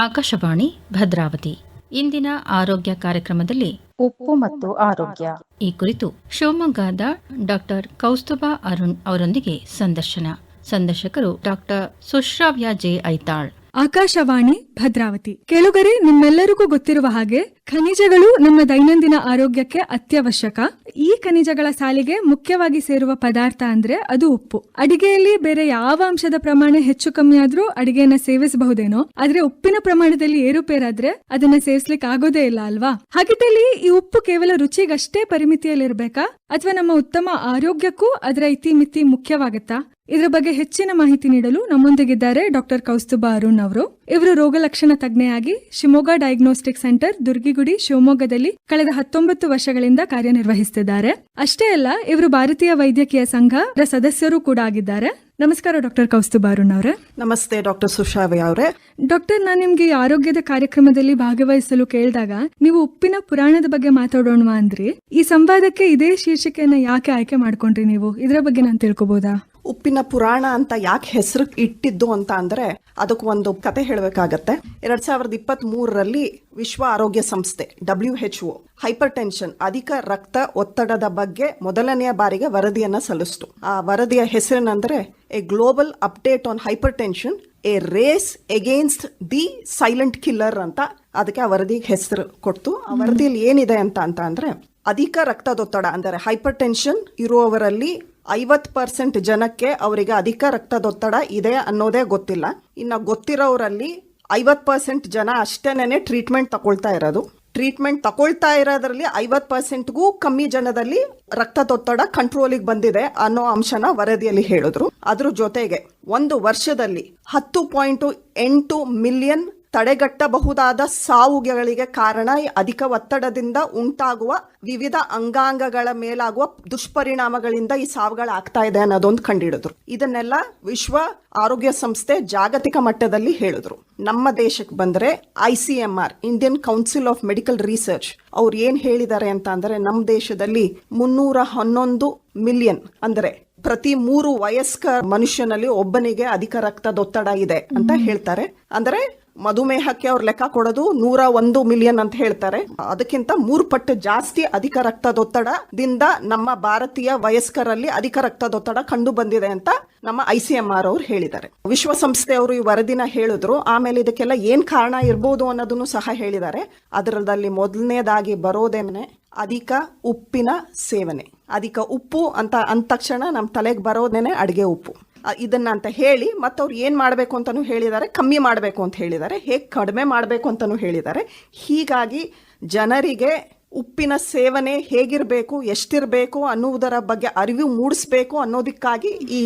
ಆಕಾಶವಾಣಿ ಭದ್ರಾವತಿ. ಇಂದಿನ ಆರೋಗ್ಯ ಕಾರ್ಯಕ್ರಮದಲ್ಲಿ ಉಪ್ಪು ಮತ್ತು ಆರೋಗ್ಯ. ಈ ಕುರಿತು ಶಿವಮೊಗ್ಗದ ಡಾಕ್ಟರ್ ಕೌಸ್ತುಭ ಅರುಣ್ ಅವರೊಂದಿಗೆ ಸಂದರ್ಶನ. ಸಂದರ್ಶಕರು ಡಾಕ್ಟರ್ ಸುಶ್ರಾವ್ಯ ಜೆ ಐತಾಳ್. ಆಕಾಶವಾಣಿ ಭದ್ರಾವತಿ. ಕೆಳಗರೆ ನಿಮ್ಮೆಲ್ಲರಿಗೂ ಗೊತ್ತಿರುವ ಹಾಗೆ ಖನಿಜಗಳು ನಮ್ಮ ದೈನಂದಿನ ಆರೋಗ್ಯಕ್ಕೆ ಅತ್ಯವಶ್ಯಕ. ಈ ಖನಿಜಗಳ ಸಾಲಿಗೆ ಮುಖ್ಯವಾಗಿ ಸೇರುವ ಪದಾರ್ಥ ಅಂದ್ರೆ ಅದು ಉಪ್ಪು. ಅಡಿಗೆಯಲ್ಲಿ ಬೇರೆ ಯಾವ ಅಂಶದ ಪ್ರಮಾಣ ಹೆಚ್ಚು ಕಮ್ಮಿ ಆದ್ರೂ ಅಡಿಗೆಯನ್ನ ಸೇವಿಸಬಹುದೇನೋ, ಆದ್ರೆ ಉಪ್ಪಿನ ಪ್ರಮಾಣದಲ್ಲಿ ಏರುಪೇರಾದ್ರೆ ಅದನ್ನ ಸೇವಿಸ್ಲಿಕ್ಕೆ ಆಗೋದೇ ಇಲ್ಲ ಅಲ್ವಾ? ಹಾಗಿದ್ದಲ್ಲಿ ಈ ಉಪ್ಪು ಕೇವಲ ರುಚಿಗಷ್ಟೇ ಪರಿಮಿತಿಯಲ್ಲಿರ್ಬೇಕಾ? ಅಥವಾ ನಮ್ಮ ಉತ್ತಮ ಆರೋಗ್ಯಕ್ಕೂ ಅದರ ಇತಿಮಿತಿ ಮುಖ್ಯವಾಗುತ್ತಾ? ಇದರ ಬಗ್ಗೆ ಹೆಚ್ಚಿನ ಮಾಹಿತಿ ನೀಡಲು ನಮ್ಮೊಂದಿಗಿದ್ದಾರೆ ಡಾಕ್ಟರ್ ಕೌಸ್ತುಬಾ ಅರುಣ್ ಅವರು. ಇವರು ರೋಗ ಲಕ್ಷಣ ತಜ್ಞೆಯಾಗಿ ಶಿವಮೊಗ್ಗ ಡಯಾಗ್ನೋಸ್ಟಿಕ್ ಸೆಂಟರ್ ದುರ್ಗಿಗುಡಿ ಶಿವಮೊಗ್ಗದಲ್ಲಿ ಕಳೆದ ಹತ್ತೊಂಬತ್ತು ವರ್ಷಗಳಿಂದ ಕಾರ್ಯನಿರ್ವಹಿಸುತ್ತಿದ್ದಾರೆ. ಅಷ್ಟೇ ಅಲ್ಲ ಇವರು ಭಾರತೀಯ ವೈದ್ಯಕೀಯ ಸಂಘದ ಸದಸ್ಯರು ಕೂಡ ಆಗಿದ್ದಾರೆ. ನಮಸ್ಕಾರ ಡಾಕ್ಟರ್ ಕೌಸ್ತುಬಾರುಣ್ ಅವರೇ. ನಮಸ್ತೆ ಡಾಕ್ಟರ್ ಸುಶಾವಿ ಅವರೇ. ಡಾಕ್ಟರ್ ನಾನು ನಿಮ್ಗೆ ಆರೋಗ್ಯದ ಕಾರ್ಯಕ್ರಮದಲ್ಲಿ ಭಾಗವಹಿಸಲು ಕೇಳಿದಾಗ ನೀವು ಉಪ್ಪಿನ ಪುರಾಣದ ಬಗ್ಗೆ ಮಾತಾಡೋಣ ಅಂದ್ರಿ? ಈ ಸಂವಾದಕ್ಕೆ ಇದೇ ಶೀರ್ಷಿಕೆಯನ್ನ ಯಾಕೆ ಆಯ್ಕೆ ಮಾಡ್ಕೊಂಡ್ರಿ ನೀವು? ಇದರ ಬಗ್ಗೆ ನಾನು ತಿಳ್ಕೊಬೋದಾ? ಉಪ್ಪಿನ ಪುರಾಣ ಅಂತ ಯಾಕೆ ಹೆಸರು ಇಟ್ಟಿದ್ದು ಅಂತ ಅಂದ್ರೆ ಅದಕ್ಕೆ ಒಂದು ಕತೆ ಹೇಳಬೇಕಾಗತ್ತೆ. ಎರಡ್ ಸಾವಿರದ ಇಪ್ಪತ್ತ್ ಮೂರರಲ್ಲಿ ವಿಶ್ವ ಆರೋಗ್ಯ ಸಂಸ್ಥೆ W H O hypertension ಅಧಿಕ ರಕ್ತ ಒತ್ತಡದ ಬಗ್ಗೆ ಮೊದಲನೆಯ ಬಾರಿಗೆ ವರದಿಯನ್ನ ಸಲ್ಲಿಸ್ತು. ಆ ವರದಿಯ ಹೆಸರಿನಂದ್ರೆ, a global update on hypertension a race against the silent killer ಅಂತ ಅದಕ್ಕೆ ಆ ವರದಿಗೆ ಹೆಸರು ಕೊಡ್ತು. ಆ ವರದಿಯಲ್ಲಿ ಏನಿದೆ ಅಂತ ಅಂತ ಅಂದ್ರೆ ಅಧಿಕ ರಕ್ತದೊತ್ತಡ, ಅಂದರೆ ಹೈಪರ್ ಟೆನ್ಷನ್ ಇರುವವರಲ್ಲಿ ಐವತ್ತು ಪರ್ಸೆಂಟ್ ಜನಕ್ಕೆ ಅವರಿಗೆ ಅಧಿಕ ರಕ್ತದೊತ್ತಡ ಇದೆ ಅನ್ನೋದೇ ಗೊತ್ತಿಲ್ಲ. ಇನ್ನು ಗೊತ್ತಿರೋರಲ್ಲಿ ಐವತ್ತು ಪರ್ಸೆಂಟ್ ಜನ ಅಷ್ಟೇನೆ ಟ್ರೀಟ್ಮೆಂಟ್ ತಗೊಳ್ತಾ ಇರೋದು. ಟ್ರೀಟ್ಮೆಂಟ್ ತಗೊಳ್ತಾ ಇರೋದ್ರಲ್ಲಿ ಐವತ್ತು ಪರ್ಸೆಂಟ್ಗೂ ಕಮ್ಮಿ ಜನದಲ್ಲಿ ರಕ್ತದೊತ್ತಡ ಕಂಟ್ರೋಲಿಗೆ ಬಂದಿದೆ ಅನ್ನೋ ಅಂಶನ ವರದಿಯಲ್ಲಿ ಹೇಳಿದ್ರು. ಅದ್ರ ಜೊತೆಗೆ ಒಂದು ವರ್ಷದಲ್ಲಿ ಹತ್ತು ಪಾಯಿಂಟ್ ಎಂಟು ಮಿಲಿಯನ್ ತಡೆಗಟ್ಟಬಹುದಾದ ಸಾವುಗಳಿಗೆ ಕಾರಣ ಈ ಅಧಿಕ ಒತ್ತಡದಿಂದ ಉಂಟಾಗುವ ವಿವಿಧ ಅಂಗಾಂಗಗಳ ಮೇಲಾಗುವ ದುಷ್ಪರಿಣಾಮಗಳಿಂದ ಈ ಸಾವುಗಳಾಗ್ತಾ ಇದೆ ಅನ್ನೋದೊಂದು ಕಂಡಿಡಿದ್ರು. ಇದನ್ನೆಲ್ಲ ವಿಶ್ವ ಆರೋಗ್ಯ ಸಂಸ್ಥೆ ಜಾಗತಿಕ ಮಟ್ಟದಲ್ಲಿ ಹೇಳಿದ್ರು. ನಮ್ಮ ದೇಶಕ್ಕೆ ಬಂದ್ರೆ I C M R Indian Council of Medical Research ಅವ್ರು ಏನ್ ಹೇಳಿದ್ದಾರೆ ಅಂತ ಅಂದ್ರೆ ನಮ್ಮ ದೇಶದಲ್ಲಿ ಮುನ್ನೂರ ಹನ್ನೊಂದು ಮಿಲಿಯನ್ ಅಂದ್ರೆ ಪ್ರತಿ ಮೂರು ವಯಸ್ಕ ಮನುಷ್ಯನಲ್ಲಿ ಒಬ್ಬನಿಗೆ ಅಧಿಕ ರಕ್ತದೊತ್ತಡ ಇದೆ ಅಂತ ಹೇಳ್ತಾರೆ. ಅಂದ್ರೆ ಮಧುಮೇಹಕ್ಕೆ ಅವ್ರು ಲೆಕ್ಕ ಕೊಡೋದು ನೂರ ಒಂದು ಮಿಲಿಯನ್ ಅಂತ ಹೇಳ್ತಾರೆ. ಅದಕ್ಕಿಂತ ಮೂರು ಪಟ್ಟು ಜಾಸ್ತಿ ಅಧಿಕ ರಕ್ತದೊತ್ತಡದಿಂದ ನಮ್ಮ ಭಾರತೀಯ ವಯಸ್ಕರಲ್ಲಿ ಅಧಿಕ ರಕ್ತದೊತ್ತಡ ಕಂಡು ಬಂದಿದೆ ಅಂತ ನಮ್ಮ ಐ ಸಿ ಎಂ ಆರ್ ಅವ್ರು ಹೇಳಿದ್ದಾರೆ. ವಿಶ್ವಸಂಸ್ಥೆಯವರು ಈ ವರದಿನ ಹೇಳಿದ್ರು. ಆಮೇಲೆ ಇದಕ್ಕೆಲ್ಲ ಏನ್ ಕಾರಣ ಇರ್ಬೋದು ಅನ್ನೋದನ್ನು ಸಹ ಹೇಳಿದ್ದಾರೆ. ಅದರಲ್ಲಿ ಮೊದಲನೇದಾಗಿ ಬರೋದೇನೆ ಅಧಿಕ ಉಪ್ಪಿನ ಸೇವನೆ. ಅಧಿಕ ಉಪ್ಪು ಅಂತ ಅಂದ ತಕ್ಷಣ ನಮ್ಮ ತಲೆಗೆ ಬರೋದೇನೆ ಅಡಿಗೆ ಉಪ್ಪು. ಇದನ್ನ ಅಂತ ಹೇಳಿ ಮತ್ತೆ ಅವ್ರು ಏನು ಮಾಡಬೇಕು ಅಂತಲೂ ಹೇಳಿದ್ದಾರೆ, ಕಮ್ಮಿ ಮಾಡಬೇಕು ಅಂತ ಹೇಳಿದ್ದಾರೆ, ಹೇಗೆ ಕಡಿಮೆ ಮಾಡಬೇಕು ಅಂತಲೂ ಹೇಳಿದ್ದಾರೆ. ಹೀಗಾಗಿ ಜನರಿಗೆ ಉಪ್ಪಿನ ಸೇವನೆ ಹೇಗಿರಬೇಕು, ಎಷ್ಟಿರಬೇಕು ಅನ್ನುವುದರ ಬಗ್ಗೆ ಅರಿವು ಮೂಡಿಸ್ಬೇಕು ಅನ್ನೋದಕ್ಕಾಗಿ ಈ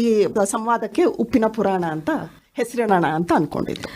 ಸಂವಾದಕ್ಕೆ ಉಪ್ಪಿನ ಪುರಾಣ ಅಂತ, ಹೆಸರಿಡೋಣ ಅಂತ ಅನ್ಕೊಂಡಿದ್ದು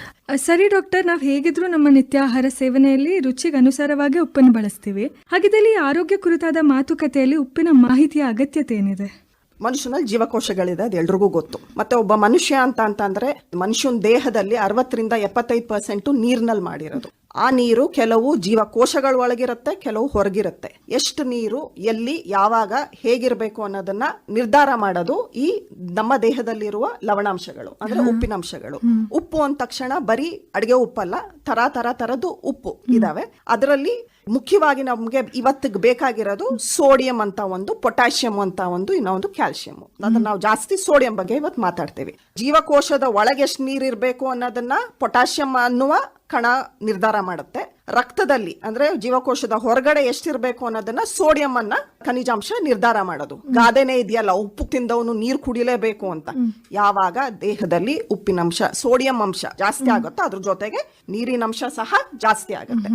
ಸರಿ ಡಾಕ್ಟರ್, ನಾವು ಹೇಗಿದ್ರು ನಮ್ಮ ನಿತ್ಯ ಆಹಾರ ಸೇವನೆಯಲ್ಲಿ ರುಚಿಗೆ ಅನುಸಾರವಾಗಿ ಉಪ್ಪನ್ನು ಬಳಸ್ತೀವಿ. ಹಾಗಿದ್ದಲ್ಲಿ ಆರೋಗ್ಯ ಕುರಿತಾದ ಮಾತುಕತೆಯಲ್ಲಿ ಉಪ್ಪಿನ ಮಾಹಿತಿಯ ಅಗತ್ಯತೆ ಏನಿದೆ? ಮನುಷ್ಯನಲ್ಲಿ ಜೀವಕೋಶಗಳಿದೆ ಅದು ಎಲ್ರಿಗೂ ಗೊತ್ತು. ಮತ್ತೆ ಒಬ್ಬ ಮನುಷ್ಯ ಅಂತ ಅಂತಂದ್ರೆ ಮನುಷ್ಯನ ದೇಹದಲ್ಲಿ ಅರವತ್ತರಿಂದ ಎಪ್ಪತ್ತೈದು ಪರ್ಸೆಂಟ್ ನೀರ್ನಲ್ಲಿ ಮಾಡಿರೋದು. ಆ ನೀರು ಕೆಲವು ಜೀವಕೋಶಗಳ ಒಳಗಿರುತ್ತೆ ಕೆಲವು ಹೊರಗಿರುತ್ತೆ. ಎಷ್ಟು ನೀರು ಎಲ್ಲಿ ಯಾವಾಗ ಹೇಗಿರಬೇಕು ಅನ್ನೋದನ್ನ ನಿರ್ಧಾರ ಮಾಡೋದು ಈ ನಮ್ಮ ದೇಹದಲ್ಲಿರುವ ಲವಣಾಂಶಗಳು ಅಂದ್ರೆ ಉಪ್ಪಿನಂಶಗಳು. ಉಪ್ಪು ಅಂದ ತಕ್ಷಣ ಬರೀ ಅಡಿಗೆ ಉಪ್ಪಲ್ಲ ತರ ತರ ತರದ್ದು ಉಪ್ಪು ಇದಾವೆ. ಅದರಲ್ಲಿ ಮುಖ್ಯವಾಗಿ ನಮ್ಗೆ ಇವತ್ತಿಗೆ ಬೇಕಾಗಿರೋದು ಸೋಡಿಯಂ ಅಂತ ಒಂದು ಪೊಟ್ಯಾಷಿಯಂ ಅಂತ ಒಂದು ಇನ್ನೊಂದು ಕ್ಯಾಲ್ಸಿಯಂ ಅದನ್ನ ನಾವು ಜಾಸ್ತಿ ಸೋಡಿಯಂ ಬಗ್ಗೆ ಇವತ್ತು ಮಾತಾಡ್ತೇವೆ. ಜೀವಕೋಶದ ಒಳಗೆ ಎಷ್ಟು ನೀರು ಇರಬೇಕು ಅನ್ನೋದನ್ನ ಪೊಟ್ಯಾಷಿಯಂ ಅನ್ನುವ ಕಣ ನಿರ್ಧಾರ ಮಾಡುತ್ತೆ. ರಕ್ತದಲ್ಲಿ ಅಂದ್ರೆ ಜೀವಕೋಶದ ಹೊರಗಡೆ ಎಷ್ಟಿರ್ಬೇಕು ಅನ್ನೋದನ್ನ ಸೋಡಿಯಂ ಅನ್ನ ಖನಿಜಾಂಶ ನಿರ್ಧಾರ ಮಾಡೋದು. ಗಾದೆನೆ ಇದೆಯಲ್ಲ ಉಪ್ಪು ತಿಂದವನು ನೀರು ಕುಡಿಲೇಬೇಕು ಅಂತ. ಯಾವಾಗ ದೇಹದಲ್ಲಿ ಉಪ್ಪಿನಂಶ ಸೋಡಿಯಂ ಅಂಶ ಜಾಸ್ತಿ ಆಗುತ್ತೋ ಅದ್ರ ಜೊತೆಗೆ ನೀರಿನ ಅಂಶ ಸಹ ಜಾಸ್ತಿ ಆಗುತ್ತೆ.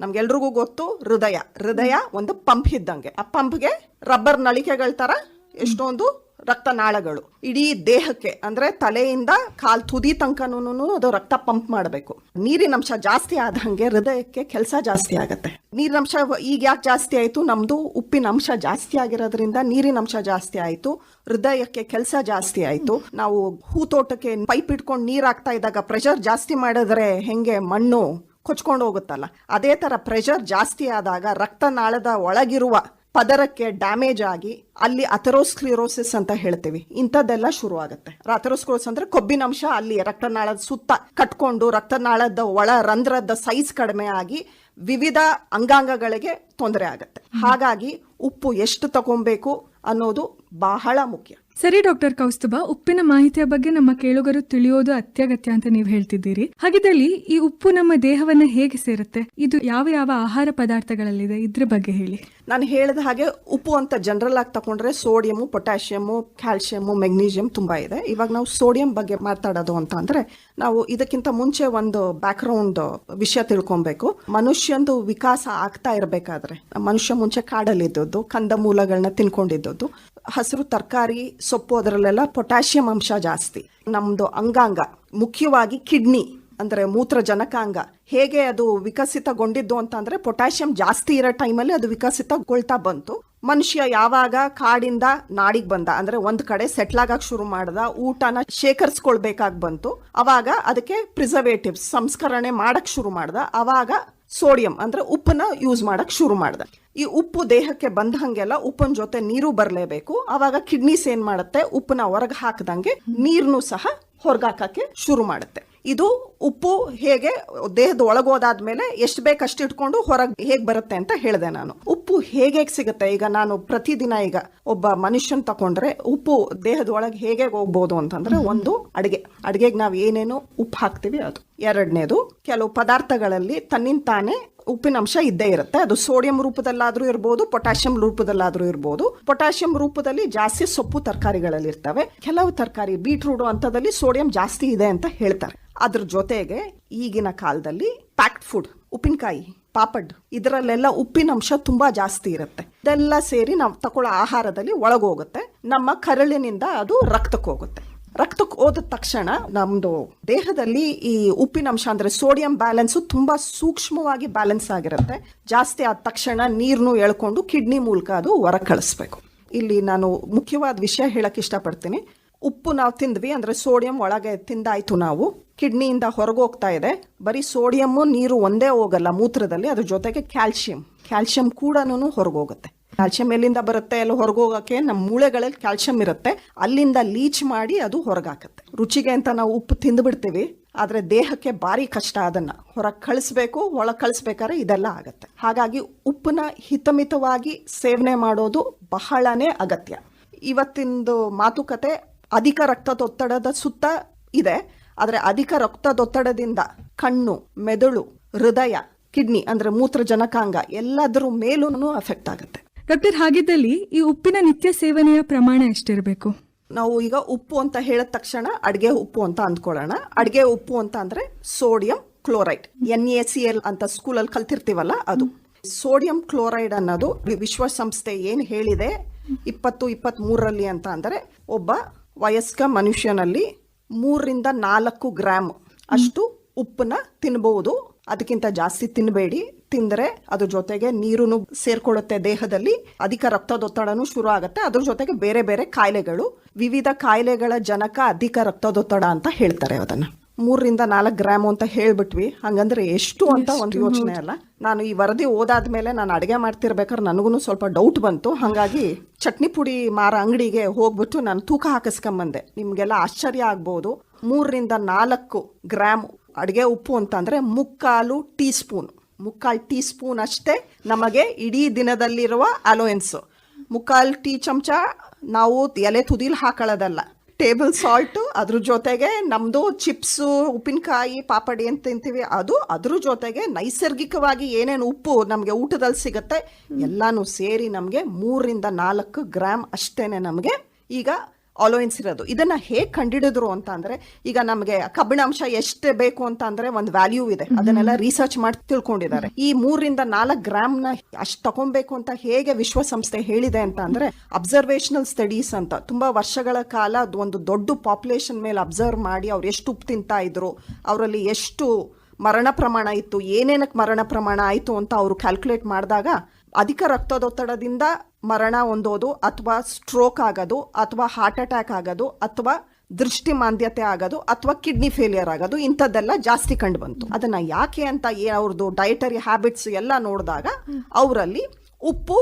ನಮ್ಗೆಲ್ರಿಗೂ ಗೊತ್ತು, ಹೃದಯ. ಹೃದಯ ಒಂದು ಪಂಪ್ ಇದ್ದಂಗೆ. ಆ ಪಂಪ್ಗೆ ರಬ್ಬರ್ ನಳಿಕೆಗಳ ತರ ಎಷ್ಟೊಂದು ರಕ್ತನಾಳಗಳು. ಇಡೀ ದೇಹಕ್ಕೆ, ಅಂದ್ರೆ ತಲೆಯಿಂದ ಕಾಲ್ ತುದಿ ತನಕನೂ ಅದು ರಕ್ತ ಪಂಪ್ ಮಾಡಬೇಕು. ನೀರಿನಂಶ ಜಾಸ್ತಿ ಆದಂಗೆ ಹೃದಯಕ್ಕೆ ಕೆಲಸ ಜಾಸ್ತಿ ಆಗತ್ತೆ. ನೀರಿನಂಶ ಈಗ ಯಾಕೆ ಜಾಸ್ತಿ ಆಯಿತು? ನಮ್ದು ಉಪ್ಪಿನ ಅಂಶ ಜಾಸ್ತಿ ಆಗಿರೋದ್ರಿಂದ ನೀರಿನಂಶ ಜಾಸ್ತಿ ಆಯಿತು. ಹೃದಯಕ್ಕೆ ಕೆಲಸ ಜಾಸ್ತಿ ಆಯಿತು. ನಾವು ಹೂತೋಟಕ್ಕೆ ಪೈಪ್ ಇಟ್ಕೊಂಡು ನೀರ್ ಹಾಕ್ತಾ ಇದ್ದಾಗ ಪ್ರೆಷರ್ ಜಾಸ್ತಿ ಮಾಡಿದ್ರೆ ಹೆಂಗೆ ಮಣ್ಣು ಕೊಚ್ಕೊಂಡು ಹೋಗುತ್ತಲ್ಲ. ಅದೇ ಥರ ಪ್ರೆಷರ್ ಜಾಸ್ತಿ ಆದಾಗ ರಕ್ತನಾಳದ ಒಳಗಿರುವ ಪದರಕ್ಕೆ ಡ್ಯಾಮೇಜ್ ಆಗಿ ಅಲ್ಲಿ ಅಥರೋಸ್ಕ್ಲಿರೋಸಿಸ್ ಅಂತ ಹೇಳ್ತೀವಿ. ಇಂಥದ್ದೆಲ್ಲ ಶುರು ಆಗುತ್ತೆ ಅಥೆರೋಸ್ಕ್ಲಿರೋಸಿಸ್ ಅಂದ್ರೆ ಕೊಬ್ಬಿನಂಶ ಅಲ್ಲಿ ರಕ್ತನಾಳದ ಸುತ್ತ ಕಟ್ಕೊಂಡು ರಕ್ತನಾಳದ ಒಳ ರಂಧ್ರದ ಸೈಜ್ ಕಡಿಮೆ ಆಗಿ ವಿವಿಧ ಅಂಗಾಂಗಗಳಿಗೆ ತೊಂದರೆ ಆಗುತ್ತೆ. ಹಾಗಾಗಿ ಉಪ್ಪು ಎಷ್ಟು ತಗೊಬೇಕು ಅನ್ನೋದು ಬಹಳ ಮುಖ್ಯ. ಸರಿ ಡಾಕ್ಟರ್ ಕೌಸ್ತುಭ, ಉಪ್ಪಿನ ಮಾಹಿತಿಯ ಬಗ್ಗೆ ನಮ್ಮ ಕೇಳುಗರು ತಿಳಿಯೋದು ಅತ್ಯಗತ್ಯ ಅಂತ ನೀವು ಹೇಳ್ತಿದ್ದೀರಿ. ಹಾಗಿದ್ದಲ್ಲಿ ಈ ಉಪ್ಪು ನಮ್ಮ ದೇಹವನ್ನ ಹೇಗೆ ಸೇರುತ್ತೆ? ಇದು ಯಾವ ಯಾವ ಆಹಾರ ಪದಾರ್ಥಗಳಲ್ಲಿದೆ? ಇದ್ರ ಬಗ್ಗೆ ಹೇಳಿ. ನಾನು ಹೇಳಿದ ಹಾಗೆ ಉಪ್ಪು ಅಂತ ಜನರಲ್ ಆಗಿ ತಗೊಂಡ್ರೆ ಸೋಡಿಯಮು ಪೊಟ್ಯಾಷಿಯಮು ಕ್ಯಾಲ್ಸಿಯಂ ಮೆಗ್ನೀಷಿಯಂ ತುಂಬಾ ಇದೆ. ಇವಾಗ ನಾವು ಸೋಡಿಯಂ ಬಗ್ಗೆ ಮಾತಾಡೋದು ಅಂತ ಅಂದ್ರೆ ನಾವು ಇದಕ್ಕಿಂತ ಮುಂಚೆ ಒಂದು ಬ್ಯಾಕ್ ಗ್ರೌಂಡ್ ವಿಷಯ ತಿಳ್ಕೊಬೇಕು. ಮನುಷ್ಯಂದು ವಿಕಾಸ ಆಗ್ತಾ ಇರಬೇಕಾದ್ರೆ, ಮನುಷ್ಯ ಮುಂಚೆ ಕಾಡಲ್ಲಿದ್ದದ್ದು, ಕಂದ ಮೂಲಗಳನ್ನ ತಿನ್ಕೊಂಡಿದ್ದದ್ದು ಹಸಿರು ತರಕಾರಿ, ಸೊಪ್ಪು ಅದರಲ್ಲೆಲ್ಲ ಪೊಟ್ಯಾಷಿಯಂ ಅಂಶ ಜಾಸ್ತಿ. ನಮ್ದು ಅಂಗಾಂಗ, ಮುಖ್ಯವಾಗಿ ಕಿಡ್ನಿ ಅಂದ್ರೆ ಮೂತ್ರಜನಕಾಂಗ. ಹೇಗೆ ಅದು ವಿಕಸಿತಗೊಂಡಿದ್ದು ಅಂತ ಅಂದ್ರೆ ಪೊಟ್ಯಾಷಿಯಂ ಜಾಸ್ತಿ ಇರೋ ಟೈಮಲ್ಲಿ ಅದು ವಿಕಸಿತಗೊಳ್ತಾ ಬಂತು. ಮನುಷ್ಯ ಯಾವಾಗ ಕಾಡಿಂದ ನಾಡಿಗೆ ಬಂದ, ಅಂದ್ರೆ ಒಂದ್ ಕಡೆ ಸೆಟ್ಲ್ ಆಗಕ್ ಶುರು ಮಾಡ್ದ, ಊಟನ ಶೇಖರಿಸ್ಕೊಳ್ಬೇಕಾಗಿ ಬಂತು. ಅವಾಗ ಅದಕ್ಕೆ ಪ್ರಿಸರ್ವೇಟಿವ್ಸ್ ಸಂಸ್ಕರಣೆ ಮಾಡಕ್ ಶುರು ಮಾಡ್ದ. ಅವಾಗ ಸೋಡಿಯಂ ಅಂದ್ರೆ ಉಪ್ಪನ್ನ ಯೂಸ್ ಮಾಡಕ್ ಶುರು ಮಾಡ್ದೆ. ಈ ಉಪ್ಪು ದೇಹಕ್ಕೆ ಬಂದ ಹಂಗೆಲ್ಲ ಉಪ್ಪಿನ ಜೊತೆ ನೀರು ಬರಲೇಬೇಕು. ಅವಾಗ ಕಿಡ್ನೀಸ್ ಏನ್ ಮಾಡುತ್ತೆ? ಉಪ್ಪನ್ನ ಹೊರಗೆ ಹಾಕದಂಗೆ ನೀರ್ನು ಸಹ ಹೊರಗಾಕಕ್ಕೆ ಶುರು ಮಾಡುತ್ತೆ. ಇದು ಉಪ್ಪು ಹೇಗೆ ದೇಹದ ಒಳಗೋದಾದ್ಮೇಲೆ ಎಷ್ಟು ಬೇಕು ಅಷ್ಟು ಇಟ್ಕೊಂಡು ಹೊರಗೆ ಹೇಗೆ ಬರುತ್ತೆ ಅಂತ ಹೇಳಿದೆ ನಾನು. ಉಪ್ಪು ಹೇಗೆ ಸಿಗುತ್ತೆ? ಈಗ ನಾನು ಪ್ರತಿದಿನ ಈಗ ಒಬ್ಬ ಮನುಷ್ಯನ್ ತಕೊಂಡ್ರೆ ಉಪ್ಪು ದೇಹದ ಒಳಗೆ ಹೇಗೆ ಹೋಗ್ಬೋದು ಅಂತಂದ್ರೆ ಒಂದು ಅಡಿಗೆ. ಅಡಿಗೆಗೆ ನಾವು ಏನೇನು ಉಪ್ಪು ಹಾಕ್ತಿವಿ ಅದು. ಎರಡನೇದು ಕೆಲವು ಪದಾರ್ಥಗಳಲ್ಲಿ ತನ್ನಿಂತಾನೆ ಉಪ್ಪಿನಂಶ ಇದ್ದೇ ಇರುತ್ತೆ. ಅದು ಸೋಡಿಯಂ ರೂಪದಲ್ಲಾದ್ರೂ ಇರ್ಬೋದು ಪೊಟ್ಯಾಷಿಯಂ ರೂಪದಲ್ಲಾದ್ರೂ ಇರ್ಬೋದು. ಪೊಟ್ಯಾಷಿಯಂ ರೂಪದಲ್ಲಿ ಜಾಸ್ತಿ ಸೊಪ್ಪು ತರಕಾರಿಗಳಲ್ಲಿ ಇರ್ತವೆ ಕೆಲವು ತರಕಾರಿ ಬೀಟ್ರೂಟ್ ಅಂತದಲ್ಲಿ ಸೋಡಿಯಂ ಜಾಸ್ತಿ ಇದೆ ಅಂತ ಹೇಳ್ತಾರೆ. ಅದ್ರ ಜೊತೆಗೆ ಈಗಿನ ಕಾಲದಲ್ಲಿ ಪ್ಯಾಕ್ಡ್ ಫುಡ್ ಉಪ್ಪಿನಕಾಯಿ, ಪಾಪಡ್, ಇದರಲ್ಲೆಲ್ಲ ಉಪ್ಪಿನ ಅಂಶ ತುಂಬಾ ಜಾಸ್ತಿ ಇರುತ್ತೆ. ಇದೆಲ್ಲ ಸೇರಿ ನಾವು ತಗೊಳ್ಳೋ ಆಹಾರದಲ್ಲಿ ಒಳಗೋಗುತ್ತೆ. ನಮ್ಮ ಕರಳಿನಿಂದ ಅದು ರಕ್ತಕ್ಕೆ ಹೋಗುತ್ತೆ. ರಕ್ತಕ್ಕೆ ಹೋದ ತಕ್ಷಣ ನಮ್ದು ದೇಹದಲ್ಲಿ ಈ ಉಪ್ಪಿನಂಶ ಅಂದ್ರೆ ಸೋಡಿಯಂ ಬ್ಯಾಲೆನ್ಸ್ ತುಂಬಾ ಸೂಕ್ಷ್ಮವಾಗಿ ಬ್ಯಾಲೆನ್ಸ್ ಆಗಿರುತ್ತೆ. ಜಾಸ್ತಿ ಆದ ತಕ್ಷಣ ನೀರ್ನು ಎಳ್ಕೊಂಡು ಕಿಡ್ನಿ ಮೂಲಕ ಅದು ಹೊರ ಕಳಿಸ್ಬೇಕು. ಇಲ್ಲಿ ನಾನು ಮುಖ್ಯವಾದ ವಿಷಯ ಹೇಳಕ್ ಇಷ್ಟಪಡ್ತೀನಿ. ಉಪ್ಪು ನಾವು ತಿಂದ್ವಿ ಅಂದ್ರೆ ಸೋಡಿಯಂ ಒಳಗೆ ತಿಂದಾಯ್ತು ನಾವು. ಕಿಡ್ನಿಯಿಂದ ಹೊರಗೆ ಹೋಗ್ತಾ ಇದೆ. ಬರೀ ಸೋಡಿಯಮ್ಮು, ನೀರು ಒಂದೇ ಹೋಗಲ್ಲ ಮೂತ್ರದಲ್ಲಿ. ಅದ್ರ ಜೊತೆಗೆ ಕ್ಯಾಲ್ಸಿಯಂ ಕ್ಯಾಲ್ಸಿಯಂ ಕೂಡ ಹೊರಗೋಗುತ್ತೆ. ಕ್ಯಾಲ್ಸಿಯಂ ಎಲ್ಲಿಂದ ಬರುತ್ತೆ? ಎಲ್ಲ ಹೊರಗೋಗಕ್ಕೆ ನಮ್ಮ ಮೂಳೆಗಳಲ್ಲಿ ಕ್ಯಾಲ್ಸಿಯಂ ಇರುತ್ತೆ. ಅಲ್ಲಿಂದ ಲೀಚ್ ಮಾಡಿ ಅದು ಹೊರಗಾಕತ್ತೆ. ರುಚಿಗೆ ಅಂತ ನಾವು ಉಪ್ಪು ತಿಂದುಬಿಡ್ತೀವಿ. ಆದರೆ ದೇಹಕ್ಕೆ ಭಾರಿ ಕಷ್ಟ ಅದನ್ನ. ಹೊರಗೆ ಕಳಿಸ್ಬೇಕು, ಒಳಗೆ ಕಳಿಸ್ಬೇಕಾದ್ರೆ ಇದೆಲ್ಲ ಆಗುತ್ತೆ. ಹಾಗಾಗಿ ಉಪ್ಪನ್ನ ಹಿತಮಿತವಾಗಿ ಸೇವನೆ ಮಾಡೋದು ಬಹಳನೇ ಅಗತ್ಯ. ಇವತ್ತಿಂದು ಮಾತುಕತೆ ಅಧಿಕ ರಕ್ತದೊತ್ತಡದ ಸುತ್ತ ಇದೆ. ಆದರೆ ಅಧಿಕ ರಕ್ತದೊತ್ತಡದಿಂದ ಕಣ್ಣು ಮೆದುಳು ಹೃದಯ ಕಿಡ್ನಿ ಅಂದ್ರೆ ಮೂತ್ರಜನಕಾಂಗ ಎಲ್ಲದರ ಮೇಲೂ ಅಫೆಕ್ಟ್ ಆಗುತ್ತೆ. ಡಾಕ್ಟರ್ ಹಾಗಿದ್ದಲ್ಲಿ ಈ ಉಪ್ಪಿನ ನಿತ್ಯ ಸೇವನೆಯ ಪ್ರಮಾಣ ಎಷ್ಟಿರಬೇಕು? ನಾವು ಈಗ ಉಪ್ಪು ಅಂತ ಹೇಳಿದ ತಕ್ಷಣ ಅಡಿಗೆ ಉಪ್ಪು ಅಂತ ಅಂದ್ಕೊಳ್ಳೋಣ. ಅಡಿಗೆ ಉಪ್ಪು ಅಂತ ಅಂದ್ರೆ sodium chloride N A C L ಅಂತ ಸ್ಕೂಲಲ್ಲಿ ಕಲ್ತಿರ್ತೀವಲ್ಲ ಅದು. ಸೋಡಿಯಂ ಕ್ಲೋರೈಡ್ ಅನ್ನೋದು ವಿಶ್ವಸಂಸ್ಥೆ ಏನು ಹೇಳಿದೆ ಇಪ್ಪತ್ತು ಇಪ್ಪತ್ತ್ ಮೂರರಲ್ಲಿ ಅಂತ ಅಂದರೆ ಒಬ್ಬ ವಯಸ್ಕ ಮನುಷ್ಯನಲ್ಲಿ ಮೂರರಿಂದ ನಾಲ್ಕು ಗ್ರಾಮ್ ಅಷ್ಟು ಉಪ್ಪನ್ನ ತಿನ್ಬಹುದು ಅದಕ್ಕಿಂತ ಜಾಸ್ತಿ ತಿನ್ನಬೇಡಿ ತಿಂದರೆ ಅದ್ರ ಜೊತೆಗೆ ನೀರು ಸೇರ್ಕೊಳ್ಳುತ್ತೆ ದೇಹದಲ್ಲಿ. ಅಧಿಕ ರಕ್ತದೊತ್ತಡನು ಶುರು ಆಗುತ್ತೆ. ಅದ್ರ ಜೊತೆಗೆ ಬೇರೆ ಬೇರೆ ಕಾಯಿಲೆಗಳು. ವಿವಿಧ ಕಾಯಿಲೆಗಳ ಜನಕ ಅಧಿಕ ರಕ್ತದೊತ್ತಡ ಅಂತ ಹೇಳ್ತಾರೆ ಅದನ್ನ. ಮೂರರಿಂದ ನಾಲ್ಕು ಗ್ರಾಮ್ ಅಂತ ಹೇಳ್ಬಿಟ್ವಿ. ಹಂಗಂದ್ರೆ ಎಷ್ಟು ಅಂತ ಒಂದು ಯೋಚನೆ ಅಲ್ಲ. ನಾನು ಈ ವರದಿ ಓದಾದ್ಮೇಲೆ ನಾನು ಅಡುಗೆ ಮಾಡ್ತಿರ್ಬೇಕಾದ್ರೆ ನನಗೂ ಸ್ವಲ್ಪ ಡೌಟ್ ಬಂತು. ಹಾಗಾಗಿ ಚಟ್ನಿ ಪುಡಿ ಮಾರ ಅಂಗಡಿಗೆ ಹೋಗ್ಬಿಟ್ಟು ನಾನು ತೂಕ ಹಾಕಿಸ್ಕೊಂಬಂದೆ. ನಿಮಗೆಲ್ಲ ಆಶ್ಚರ್ಯ ಆಗ್ಬೋದು. ಮೂರರಿಂದ ನಾಲ್ಕು ಗ್ರಾಮ್ ಅಡುಗೆ ಉಪ್ಪು ಅಂತಂದರೆ ಮುಕ್ಕಾಲು ಟೀ ಸ್ಪೂನ್ ಮುಕ್ಕಾಲು ಟೀ ಸ್ಪೂನ್ ಅಷ್ಟೇ ನಮಗೆ ಇಡೀ ದಿನದಲ್ಲಿರುವ ಅಲೋಯನ್ಸ್ ಮುಕ್ಕಾಲು ಟೀ ಚಮಚ ನಾವು ಎಲೆ ತುದಿಲಿ ಹಾಕೊಳ್ಳೋದಲ್ಲ. ಟೇಬಲ್ ಸಾಲ್ಟು ಅದ್ರ ಜೊತೆಗೆ ನಮ್ದು ಚಿಪ್ಸು ಉಪ್ಪಿನಕಾಯಿ ಪಾಪಡಿ ಅಂತ ತಿಂತೀವಿ. ಅದು ಅದ್ರ ಜೊತೆಗೆ ನೈಸರ್ಗಿಕವಾಗಿ ಏನೇನು ಉಪ್ಪು ನಮಗೆ ಊಟದಲ್ಲಿ ಸಿಗುತ್ತೆ ಎಲ್ಲಾನು ಸೇರಿ ನಮಗೆ ಮೂರರಿಂದ ನಾಲ್ಕು ಗ್ರಾಮ್ ಅಷ್ಟೇನೆ ನಮಗೆ ಈಗ ಅಲೋಯನ್ಸ್ ಇರೋದು ಇದನ್ನ ಹೇಗೆ ಕಂಡಿಡಿದ್ರು ಅಂತ ಅಂದ್ರೆ ಈಗ ನಮಗೆ ಕಬ್ಬಿಣಾಂಶ ಎಷ್ಟು ಬೇಕು ಅಂತ ಅಂದ್ರೆ ಒಂದು ವ್ಯಾಲ್ಯೂ ಇದೆ. ಅದನ್ನೆಲ್ಲ ರಿಸರ್ಚ್ ಮಾಡಿ ತಿಳ್ಕೊಂಡಿದ್ದಾರೆ. ಈ ಮೂರರಿಂದ ನಾಲ್ಕು ಗ್ರಾಮ್ನ ಅಷ್ಟು ತಗೊಬೇಕು ಅಂತ ಹೇಗೆ ವಿಶ್ವಸಂಸ್ಥೆ ಹೇಳಿದೆ ಅಂತ ಅಂದ್ರೆ ಅಬ್ಸರ್ವೇಷನಲ್ ಸ್ಟಡೀಸ್ ಅಂತ. ತುಂಬಾ ವರ್ಷಗಳ ಕಾಲ ಅದು ಒಂದು ದೊಡ್ಡ ಪಾಪ್ಯುಲೇಷನ್ ಮೇಲೆ ಅಬ್ಸರ್ವ್ ಮಾಡಿ ಅವ್ರು ಎಷ್ಟು ಉಪ್ಪು ತಿಂತಾ ಇದ್ರು ಅವರಲ್ಲಿ ಎಷ್ಟು ಮರಣ ಪ್ರಮಾಣ ಇತ್ತು ಏನೇನಕ್ಕೆ ಮರಣ ಪ್ರಮಾಣ ಆಯಿತು ಅಂತ ಅವರು ಕ್ಯಾಲ್ಕುಲೇಟ್ ಮಾಡಿದಾಗ ಅಧಿಕ ರಕ್ತದೊತ್ತಡದಿಂದ ಮರಣ ಹೊಂದೋದು ಅಥವಾ ಸ್ಟ್ರೋಕ್ ಆಗೋದು ಅಥವಾ ಹಾರ್ಟ್ ಅಟ್ಯಾಕ್ ಆಗೋದು ಅಥವಾ ದೃಷ್ಟಿ ಮಾಂದ್ಯತೆ ಆಗೋದು ಅಥವಾ ಕಿಡ್ನಿ ಫೇಲಿಯರ್ ಆಗೋದು ಇಂಥದ್ದೆಲ್ಲ ಜಾಸ್ತಿ ಕಂಡು ಬಂತು. ಅದನ್ನ ಯಾಕೆ ಅಂತ ಏ ಅವ್ರದ್ದು ಡಯಟರಿ ಹ್ಯಾಬಿಟ್ಸ್ ಎಲ್ಲ ನೋಡಿದಾಗ ಅವರಲ್ಲಿ ಉಪ್ಪು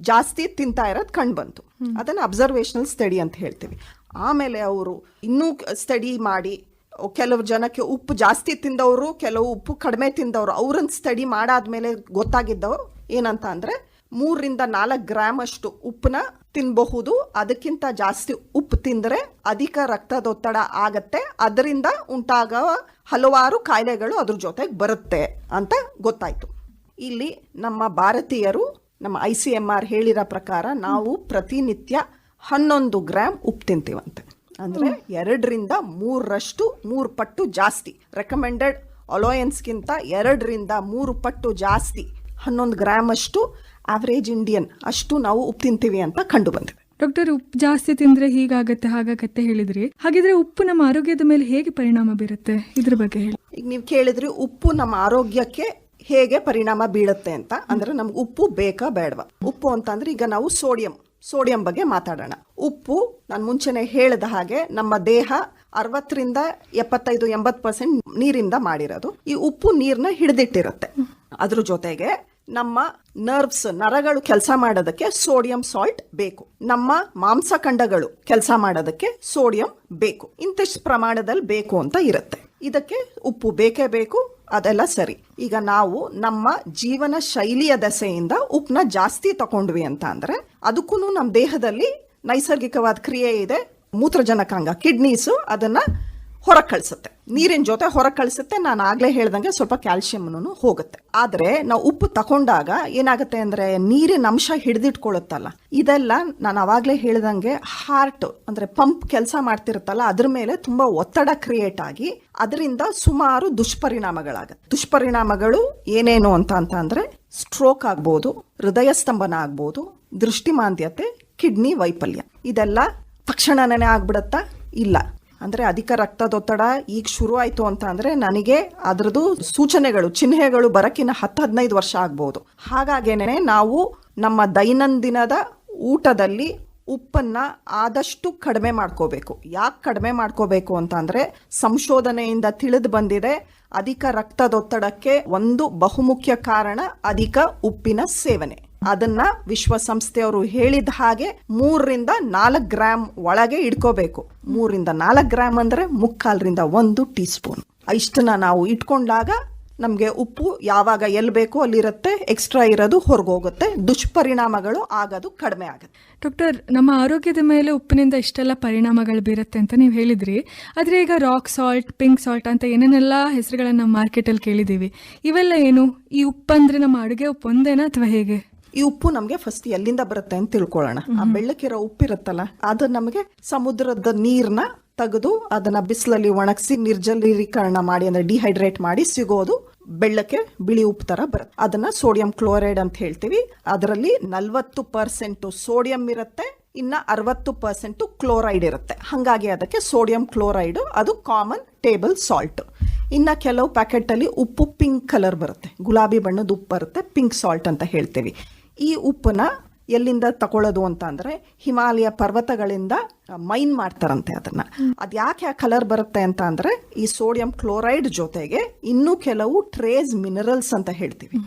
ಜಾಸ್ತಿ ತಿಂತಾ ಇರೋದು ಕಂಡು ಬಂತು. ಅದನ್ನ ಅಬ್ಸರ್ವೇಷನಲ್ ಸ್ಟಡಿ ಅಂತ ಹೇಳ್ತೀವಿ. ಆಮೇಲೆ ಅವರು ಇನ್ನೂ ಸ್ಟಡಿ ಮಾಡಿ, ಕೆಲವು ಜನಕ್ಕೆ ಉಪ್ಪು ಜಾಸ್ತಿ ತಿಂದವರು, ಕೆಲವು ಉಪ್ಪು ಕಡಿಮೆ ತಿಂದವರು, ಅವ್ರನ್ನ ಸ್ಟಡಿ ಮಾಡಾದ್ಮೇಲೆ ಗೊತ್ತಾಗಿದ್ದವು ಏನಂತ ಅಂದ್ರೆ ಮೂರರಿಂದ ನಾಲ್ಕು ಗ್ರಾಮ್ ಅಷ್ಟು ಉಪ್ಪನ್ನ ತಿನ್ನಬಹುದು ಅದಕ್ಕಿಂತ ಜಾಸ್ತಿ ಉಪ್ಪು ತಿಂದರೆ ಅಧಿಕ ರಕ್ತದೊತ್ತಡ ಆಗತ್ತೆ. ಅದರಿಂದ ಉಂಟಾಗುವ ಹಲವಾರು ಕಾಯಿಲೆಗಳು ಅದ್ರ ಜೊತೆಗೆ ಬರುತ್ತೆ ಅಂತ ಗೊತ್ತಾಯ್ತು. ಇಲ್ಲಿ ನಮ್ಮ ಭಾರತೀಯರು ನಮ್ಮ ಐ ಸಿ ಎಂ ಆರ್ ಹೇಳಿರೋ ಪ್ರಕಾರ ನಾವು ಪ್ರತಿನಿತ್ಯ ಹನ್ನೊಂದು ಗ್ರಾಮ್ ಉಪ್ಪು ತಿಂತೀವಂತೆ. ಅಂದ್ರೆ ಎರಡರಿಂದ ಮೂರರಷ್ಟು ಮೂರು ಪಟ್ಟು ಜಾಸ್ತಿ. ರೆಕಮೆಂಡೆಡ್ ಅಲೋಯನ್ಸ್ಗಿಂತ ಎರಡರಿಂದ ಮೂರು ಪಟ್ಟು ಜಾಸ್ತಿ ಹನ್ನೊಂದು ಗ್ರಾಮ್ ಅಷ್ಟು ಆವ್ರೇಜ್ ಇಂಡಿಯನ್ ಅಷ್ಟು ನಾವು ಉಪ್ಪು ತಿಂತೀವಿ ಅಂತ ಕಂಡು ಬಂದಿದೆ. ಡಾಕ್ಟರ್ ಉಪ್ಪು ಜಾಸ್ತಿ ತಿಂದ್ರೆ ಹೀಗಾಗತ್ತೆ ಹಾಗಾಗತ್ತೆ ಹೇಳಿದ್ರಿ. ಹಾಗಿದ್ರೆ ಉಪ್ಪು ನಮ್ಮ ಆರೋಗ್ಯದ ಮೇಲೆ ಹೇಗೆ ಪರಿಣಾಮ ಬೀರುತ್ತೆ? ಇದ್ರ ಬಗ್ಗೆ ಹೇಳಿ. ಈಗ ನೀವು ಕೇಳಿದ್ರಿ ಉಪ್ಪು ನಮ್ಮ ಆರೋಗ್ಯಕ್ಕೆ ಹೇಗೆ ಪರಿಣಾಮ ಬೀಳುತ್ತೆ ಅಂತ. ಅಂದ್ರೆ ನಮ್ಗೆ ಉಪ್ಪು ಬೇಕಾ ಬೇಡವಾ? ಉಪ್ಪು ಅಂತಂದ್ರೆ ಈಗ ನಾವು ಸೋಡಿಯಂ ಸೋಡಿಯಂ ಬಗ್ಗೆ ಮಾತಾಡೋಣ. ಉಪ್ಪು ನಾನು ಮುಂಚೆನೆ ಹೇಳಿದ ಹಾಗೆ ನಮ್ಮ ದೇಹ ಅರವತ್ತರಿಂದ ಎಪ್ಪತ್ತೈದು ಎಂಬತ್ತು ಪರ್ಸೆಂಟ್ ನೀರಿಂದ ಮಾಡಿರೋದು. ಈ ಉಪ್ಪು ನೀರನ್ನ ಹಿಡಿದಿಟ್ಟಿರುತ್ತೆ. ಅದ್ರ ಜೊತೆಗೆ ನಮ್ಮ ನರ್ವ್ಸ್ ನರಗಳು ಕೆಲಸ ಮಾಡೋದಕ್ಕೆ ಸೋಡಿಯಂ ಸಾಲ್ಟ್ ಬೇಕು. ನಮ್ಮ ಮಾಂಸಖಂಡಗಳು ಕೆಲಸ ಮಾಡೋದಕ್ಕೆ ಸೋಡಿಯಂ ಬೇಕು. ಇಂತಿಷ್ಟು ಪ್ರಮಾಣದಲ್ಲಿ ಬೇಕು ಅಂತ ಇರುತ್ತೆ. ಇದಕ್ಕೆ ಉಪ್ಪು ಬೇಕೇ ಬೇಕು, ಅದೆಲ್ಲ ಸರಿ. ಈಗ ನಾವು ನಮ್ಮ ಜೀವನ ಶೈಲಿಯ ದೆಸೆಯಿಂದ ಉಪ್ಪನ್ನ ಜಾಸ್ತಿ ತಗೊಂಡ್ವಿ ಅಂತ ಅಂದ್ರೆ ಅದಕ್ಕೂ ನಮ್ಮ ದೇಹದಲ್ಲಿ ನೈಸರ್ಗಿಕವಾದ ಕ್ರಿಯೆ ಇದೆ. ಮೂತ್ರಜನಕಾಂಗ, ಕಿಡ್ನೀಸು ಅದನ್ನ ಹೊರಗೆ ಕಳಿಸುತ್ತೆ ನೀರಿನ ಜೊತೆ ಹೊರಗೆ ಕಳಿಸುತ್ತೆ, ನಾನು ಆಗಲೇ ಹೇಳ್ದಂಗೆ ಸ್ವಲ್ಪ ಕ್ಯಾಲ್ಸಿಯಂನು ಹೋಗುತ್ತೆ. ಆದರೆ ನಾವು ಉಪ್ಪು ತಗೊಂಡಾಗ ಏನಾಗುತ್ತೆ ಅಂದರೆ ನೀರಿನ ಅಂಶ ಹಿಡಿದಿಟ್ಕೊಳ್ಳುತ್ತಲ್ಲ ಇದೆಲ್ಲ ನಾನು ಅವಾಗಲೇ ಹೇಳ್ದಂಗೆ ಹಾರ್ಟ್ ಅಂದರೆ ಪಂಪ್ ಕೆಲಸ ಮಾಡ್ತಿರುತ್ತಲ್ಲ, ಅದ್ರ ಮೇಲೆ ತುಂಬ ಒತ್ತಡ ಕ್ರಿಯೇಟ್ ಆಗಿ ಅದರಿಂದ ಸುಮಾರು ದುಷ್ಪರಿಣಾಮಗಳಾಗುತ್ತೆ. ದುಷ್ಪರಿಣಾಮಗಳು ಏನೇನು ಅಂತ ಅಂತ ಅಂದ್ರೆ ಸ್ಟ್ರೋಕ್ ಆಗ್ಬೋದು, ಹೃದಯ ಸ್ತಂಭನ ಆಗ್ಬೋದು, ದೃಷ್ಟಿಮಾಂದ್ಯತೆ ಕಿಡ್ನಿ ವೈಫಲ್ಯ. ಇದೆಲ್ಲ ತಕ್ಷಣನೇ ಆಗ್ಬಿಡತ್ತಾ? ಇಲ್ಲ. ಅಂದ್ರೆ ಅಧಿಕ ರಕ್ತದೊತ್ತಡ ಈಗ ಶುರು ಆಯಿತು ಅಂತ ಅಂದರೆ ನನಗೆ ಅದರದ್ದು ಸೂಚನೆಗಳು, ಚಿಹ್ನೆಗಳು ಬರಕಿನ ಹತ್ತು ಹದಿನೈದು ವರ್ಷ ಆಗ್ಬೋದು. ಹಾಗಾಗೇನೆ ನಾವು ನಮ್ಮ ದೈನಂದಿನದ ಊಟದಲ್ಲಿ ಉಪ್ಪನ್ನ ಆದಷ್ಟು ಕಡಿಮೆ ಮಾಡ್ಕೋಬೇಕು. ಯಾಕೆ ಕಡಿಮೆ ಮಾಡ್ಕೋಬೇಕು ಅಂತ ಅಂದರೆ ಸಂಶೋಧನೆಯಿಂದ ತಿಳಿದು ಬಂದಿದೆ ಅಧಿಕ ರಕ್ತದೊತ್ತಡಕ್ಕೆ ಒಂದು ಬಹುಮುಖ್ಯ ಕಾರಣ ಅಧಿಕ ಉಪ್ಪಿನ ಸೇವನೆ. ಅದನ್ನ ವಿಶ್ವಸಂಸ್ಥೆಯವರು ಹೇಳಿದ ಹಾಗೆ ಮೂರರಿಂದ ನಾಲ್ಕು ಗ್ರಾಮ್ ಒಳಗೆ ಇಟ್ಕೋಬೇಕು ಮೂರಿಂದ ನಾಲ್ಕು ಗ್ರಾಮ್ ಅಂದ್ರೆ ಮುಕ್ಕಾಲರಿಂದ ಒಂದು ಟೀ ಸ್ಪೂನ್ ಇಷ್ಟನ್ನ ನಾವು ಇಟ್ಕೊಂಡಾಗ ನಮಗೆ ಉಪ್ಪು ಯಾವಾಗ ಎಲ್ಲಿ ಬೇಕೋ ಅಲ್ಲಿರುತ್ತೆ, ಎಕ್ಸ್ಟ್ರಾ ಇರೋದು ಹೊರಗೋಗುತ್ತೆ, ದುಷ್ಪರಿಣಾಮಗಳು ಆಗೋದು ಕಡಿಮೆ ಆಗುತ್ತೆ. ಡಾಕ್ಟರ್, ನಮ್ಮ ಆರೋಗ್ಯದ ಮೇಲೆ ಉಪ್ಪಿನಿಂದ ಇಷ್ಟೆಲ್ಲ ಪರಿಣಾಮಗಳು ಬೀರುತ್ತೆ ಅಂತ ನೀವು ಹೇಳಿದ್ರಿ. ಆದರೆ ಈಗ ರಾಕ್ ಸಾಲ್ಟ್, ಪಿಂಕ್ ಸಾಲ್ಟ್ ಅಂತ ಏನೇನೆಲ್ಲ ಹೆಸರುಗಳನ್ನ ನಾವು ಮಾರ್ಕೆಟಲ್ಲಿ ಕೇಳಿದ್ದೀವಿ. ಇವೆಲ್ಲ ಏನು? ಈ ಉಪ್ಪಂದ್ರೆ ನಮ್ಮ ಅಡುಗೆ ಉಪ್ಪು ಒಂದೇನಾ ಅಥವಾ ಹೇಗೆ? ಈ ಉಪ್ಪು ನಮಗೆ ಫಸ್ಟ್ ಎಲ್ಲಿಂದ ಬರುತ್ತೆ ಅಂತ ತಿಳ್ಕೊಳ್ಳೋಣ. ಆ ಬೆಳ್ಳಕ್ಕಿರೋ ಉಪ್ಪಿರುತ್ತಲ್ಲ ಅದು ನಮಗೆ ಸಮುದ್ರದ ನೀರ್ನ ತೆಗೆದು ಅದನ್ನ ಬಿಸಿಲಲ್ಲಿ ಒಣಗಿಸಿ ನಿರ್ಜಲೀಕರಣ ಮಾಡಿ ಅಂದ್ರೆ ಡಿಹೈಡ್ರೇಟ್ ಮಾಡಿ ಸಿಗೋದು ಬೆಳ್ಳಕ್ಕೆ ಬಿಳಿ ಉಪ್ಪು ತರ ಬರುತ್ತೆ. ಅದನ್ನ ಸೋಡಿಯಂ ಕ್ಲೋರೈಡ್ ಅಂತ ಹೇಳ್ತೀವಿ. ಅದರಲ್ಲಿ ನಲ್ವತ್ತು ಪರ್ಸೆಂಟ್ ಸೋಡಿಯಂ ಇರುತ್ತೆ ಇನ್ನ ಅರವತ್ತು ಪರ್ಸೆಂಟ್ ಕ್ಲೋರೈಡ್ ಇರುತ್ತೆ. ಹಾಗಾಗಿ ಅದಕ್ಕೆ ಸೋಡಿಯಂ ಕ್ಲೋರೈಡ್ ಅದು ಕಾಮನ್ ಟೇಬಲ್ ಸಾಲ್ಟ್ ಇನ್ನ ಕೆಲವು ಪ್ಯಾಕೆಟ್ ಅಲ್ಲಿ ಉಪ್ಪು ಪಿಂಕ್ ಕಲರ್ ಬರುತ್ತೆ. ಗುಲಾಬಿ ಬಣ್ಣದ ಉಪ್ಪು ಬರುತ್ತೆ ಪಿಂಕ್ ಸಾಲ್ಟ್ ಅಂತ ಹೇಳ್ತೀವಿ. ಈ ಉಪ್ಪನ್ನ ಎಲ್ಲಿಂದ ತಗೊಳ್ಳೋದು ಅಂತ ಅಂದರೆ ಹಿಮಾಲಯ ಪರ್ವತಗಳಿಂದ ಮೈನ್ ಮಾಡ್ತಾರಂತೆ ಅದನ್ನ. ಅದು ಯಾಕೆ ಆ ಕಲರ್ ಬರುತ್ತೆ ಅಂತ ಅಂದರೆ ಈ ಸೋಡಿಯಂ ಕ್ಲೋರೈಡ್ ಜೊತೆಗೆ ಇನ್ನೂ ಕೆಲವು ಟ್ರೇಸ್ ಮಿನರಲ್ಸ್ ಅಂತ ಹೇಳ್ತೀವಿ.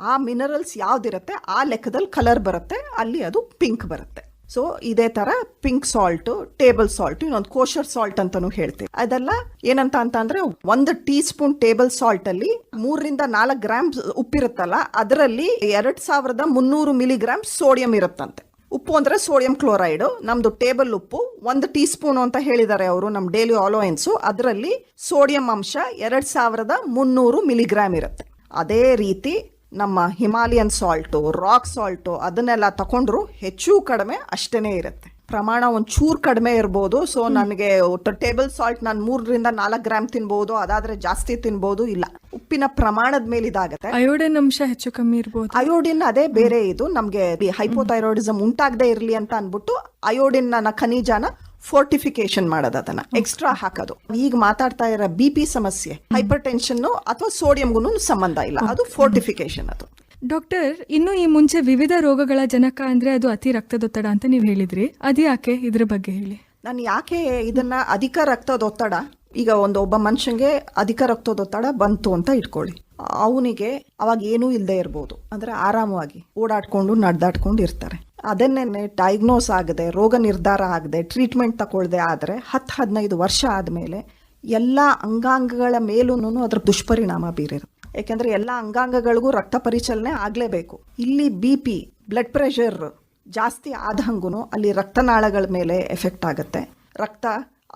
ಆ ಮಿನರಲ್ಸ್ ಯಾವ್ದಿರುತ್ತೆ? ಆ ಲೆಕ್ಕದಲ್ಲಿ ಕಲರ್ ಬರುತ್ತೆ ಅಲ್ಲಿ ಅದು ಪಿಂಕ್ ಬರುತ್ತೆ. ಸೊ ಇದೇ ತರ ಪಿಂಕ್ ಸಾಲ್ಟ್ ಟೇಬಲ್ ಸಾಲ್ಟ್ ಇನ್ನೊಂದು ಕೋಶರ್ ಸಾಲ್ಟ್ ಅಂತಾನು ಹೇಳ್ತೀವಿ. ಅದೆಲ್ಲ ಏನಂತ ಅಂತ ಅಂದ್ರೆ ಒಂದು ಟೀ ಸ್ಪೂನ್ ಟೇಬಲ್ ಸಾಲ್ಟ್ ಅಲ್ಲಿ ಮೂರರಿಂದ ನಾಲ್ಕು ಗ್ರಾಮ್ ಉಪ್ಪಿರುತ್ತಲ್ಲ, ಅದರಲ್ಲಿ ಎರಡ್ ಸಾವಿರದ ಮುನ್ನೂರು ಮಿಲಿಗ್ರಾಮ್ ಸೋಡಿಯಂ ಇರುತ್ತಂತೆ. ಉಪ್ಪು ಅಂದ್ರೆ ಸೋಡಿಯಂ ಕ್ಲೋರೈಡ್ ನಮ್ದು ಟೇಬಲ್ ಉಪ್ಪು, ಒಂದು ಟೀ ಸ್ಪೂನ್ ಅಂತ ಹೇಳಿದ್ದಾರೆ ಅವರು ನಮ್ಮ ಡೈಲಿ ಆಲೋಯನ್ಸು ಅದರಲ್ಲಿ ಸೋಡಿಯಂ ಅಂಶ ಎರಡ್ ಸಾವಿರದ ಮುನ್ನೂರು ಮಿಲಿಗ್ರಾಮ್ ಇರುತ್ತೆ. ಅದೇ ರೀತಿ ನಮ್ಮ ಹಿಮಾಲಯನ್ ಸಾಲ್ಟು ರಾಕ್ ಸಾಲ್ಟು ಅದನ್ನೆಲ್ಲ ತಗೊಂಡ್ರು ಹೆಚ್ಚು ಕಡಿಮೆ ಅಷ್ಟೇ ಇರುತ್ತೆ. ಪ್ರಮಾಣ ಒಂಚೂರು ಚೂರು ಕಡಿಮೆ ಇರ್ಬೋದು. ಸೊ ನನಗೆ ಟೇಬಲ್ ಸಾಲ್ಟ್ ನಾನು ಮೂರರಿಂದ ನಾಲ್ಕು ಗ್ರಾಮ್ ತಿನ್ಬೋದು. ಅದಾದ್ರೆ ಜಾಸ್ತಿ ತಿನ್ಬೋದು ಇಲ್ಲ. ಉಪ್ಪಿನ ಪ್ರಮಾಣದ ಮೇಲೆ ಇದಾಗುತ್ತೆ ಅಯೋಡಿನ್ ಅಂಶ ಹೆಚ್ಚು ಕಮ್ಮಿ ಇರ್ಬೋದು. ಅಯೋಡಿನ್ ಅದೇ ಬೇರೆ ಇದು. ನಮ್ಗೆ ಹೈಪೋಥೈರಾಯ್ಡಿಸಮ್ ಉಂಟಾಗದೆ ಇರಲಿ ಅಂತ ಅನ್ಬಿಟ್ಟು ಅಯೋಡಿನ್ನ ಖನಿಜನ ಫೋರ್ಟಿಫಿಕೇಶನ್ ಮಾಡೋದು ಅದನ್ನ. ಎಕ್ಸ್ಟ್ರಾ ಹಾಕೋದು. ಈಗ ಮಾತಾಡ್ತಾ ಇರೋ ಬಿ ಪಿ ಸಮಸ್ಯೆ ಹೈಪರ್ ಟೆನ್ಷನ್ ಅಥವಾ ಸೋಡಿಯಂಗೂ ಸಂಬಂಧ ಇಲ್ಲ. ಅದು ಫೋರ್ಟಿಫಿಕೇಶನ್ ಅದು. ಡಾಕ್ಟರ್ ಇನ್ನು ಈ ಮುಂಚೆ ವಿವಿಧ ರೋಗಗಳ ಜನಕ ಅಂದ್ರೆ ಅದು ಅತಿ ರಕ್ತದೊತ್ತಡ ಅಂತ ನೀವು ಹೇಳಿದ್ರಿ. ಅದ್ಯಾಕೆ ಇದ್ರ ಬಗ್ಗೆ ಹೇಳಿ. ನಾನು ಯಾಕೆ ಇದನ್ನ ಅಧಿಕ ರಕ್ತದೊತ್ತಡ ಈಗ ಒಂದು ಒಬ್ಬ ಮನುಷ್ಯನಿಗೆ ಅಧಿಕ ರಕ್ತದೊತ್ತಡ ಬಂತು ಅಂತ ಇಟ್ಕೊಳ್ಳಿ. ಅವನಿಗೆ ಅವಾಗ ಏನೂ ಇಲ್ಲದೆ ಇರ್ಬೋದು. ಅಂದ್ರೆ ಆರಾಮವಾಗಿ ಓಡಾಡ್ಕೊಂಡು, ನಡೆದಾಡ್ಕೊಂಡು ಇರ್ತಾರೆ. ಅದನ್ನೇ ಡಯಾಗ್ನೋಸ್ ಆಗದೆ, ರೋಗ ನಿರ್ಧಾರ ಆಗದೆ ಟ್ರೀಟ್ಮೆಂಟ್ ತಗೊಳ್ಳದೆ ಆದರೆ ಹತ್ತು ಹದಿನೈದು ವರ್ಷ ಆದಮೇಲೆ ಎಲ್ಲ ಅಂಗಾಂಗಗಳ ಮೇಲೂ ಅದರ ದುಷ್ಪರಿಣಾಮ ಬೀರಿರುತ್ತೆ. ಯಾಕೆಂದರೆ ಎಲ್ಲ ಅಂಗಾಂಗಗಳಿಗೂ ರಕ್ತ ಪರಿಚಲನೆ ಆಗಲೇಬೇಕು. ಇಲ್ಲಿ ಬಿ ಪಿ ಬ್ಲಡ್ ಪ್ರೆಷರ್ ಜಾಸ್ತಿ ಆದಂಗೂ ಅಲ್ಲಿ ರಕ್ತನಾಳಗಳ ಮೇಲೆ ಎಫೆಕ್ಟ್ ಆಗುತ್ತೆ. ರಕ್ತ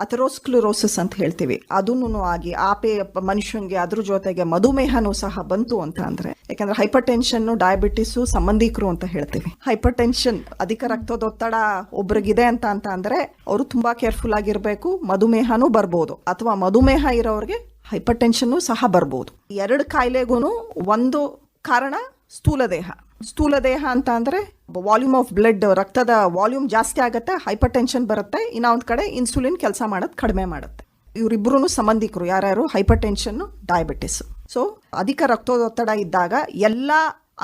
ಅಥೆರೋಸ್ಕ್ಲರೋಸಿಸ್ ಅಂತ ಹೇಳ್ತೀವಿ. ಅದನ್ನು ಆಗಿ ಆಪೆ ಮನುಷ್ಯನಿಗೆ ಅದ್ರ ಜೊತೆಗೆ ಮಧುಮೇಹನೂ ಸಹ ಬಂತು ಅಂತ ಅಂದ್ರೆ, ಯಾಕಂದ್ರೆ ಹೈಪರ್ ಟೆನ್ಷನ್ ಡಯಾಬಿಟಿಸು, ಸಂಬಂಧಿಕರು ಅಂತ ಹೇಳ್ತೀವಿ. ಹೈಪರ್ ಟೆನ್ಷನ್ ಅಧಿಕ ರಕ್ತದೊತ್ತಡ ಒಬ್ರಿಗಿದೆ ಅಂತ ಅಂತ ಅಂದ್ರೆ, ಅವರು ತುಂಬಾ ಕೇರ್ಫುಲ್ ಆಗಿರ್ಬೇಕು, ಮಧುಮೇಹನೂ ಬರ್ಬೋದು. ಅಥವಾ ಮಧುಮೇಹ ಇರೋರಿಗೆ ಹೈಪರ್ ಟೆನ್ಷನ್ ಸಹ ಬರ್ಬೋದು. ಎರಡು ಕಾಯಿಲೆಗೂ ಒಂದು ಕಾರಣ ಸ್ಥೂಲ ದೇಹ ಸ್ಥೂಲ ದೇಹ ಅಂತ ಅಂದರೆ ವಾಲ್ಯೂಮ್ ಆಫ್ ಬ್ಲಡ್ ರಕ್ತದ ವಾಲ್ಯೂಮ್ ಜಾಸ್ತಿ ಆಗುತ್ತೆ ಹೈಪರ್ ಟೆನ್ಷನ್ ಬರುತ್ತೆ ಇನ್ನೊಂದು ಕಡೆ ಇನ್ಸುಲಿನ್ ಕೆಲಸ ಮಾಡೋದು ಕಡಿಮೆ ಮಾಡುತ್ತೆ. ಇವರಿಬ್ಬರೂ ಸಂಬಂಧಿಕರು, ಯಾರ್ಯಾರು ಹೈಪರ್ ಟೆನ್ಷನ್ ಡಯಾಬಿಟಿಸ್ ಸೊ ಅಧಿಕ ರಕ್ತದೊತ್ತಡ ಇದ್ದಾಗ ಎಲ್ಲ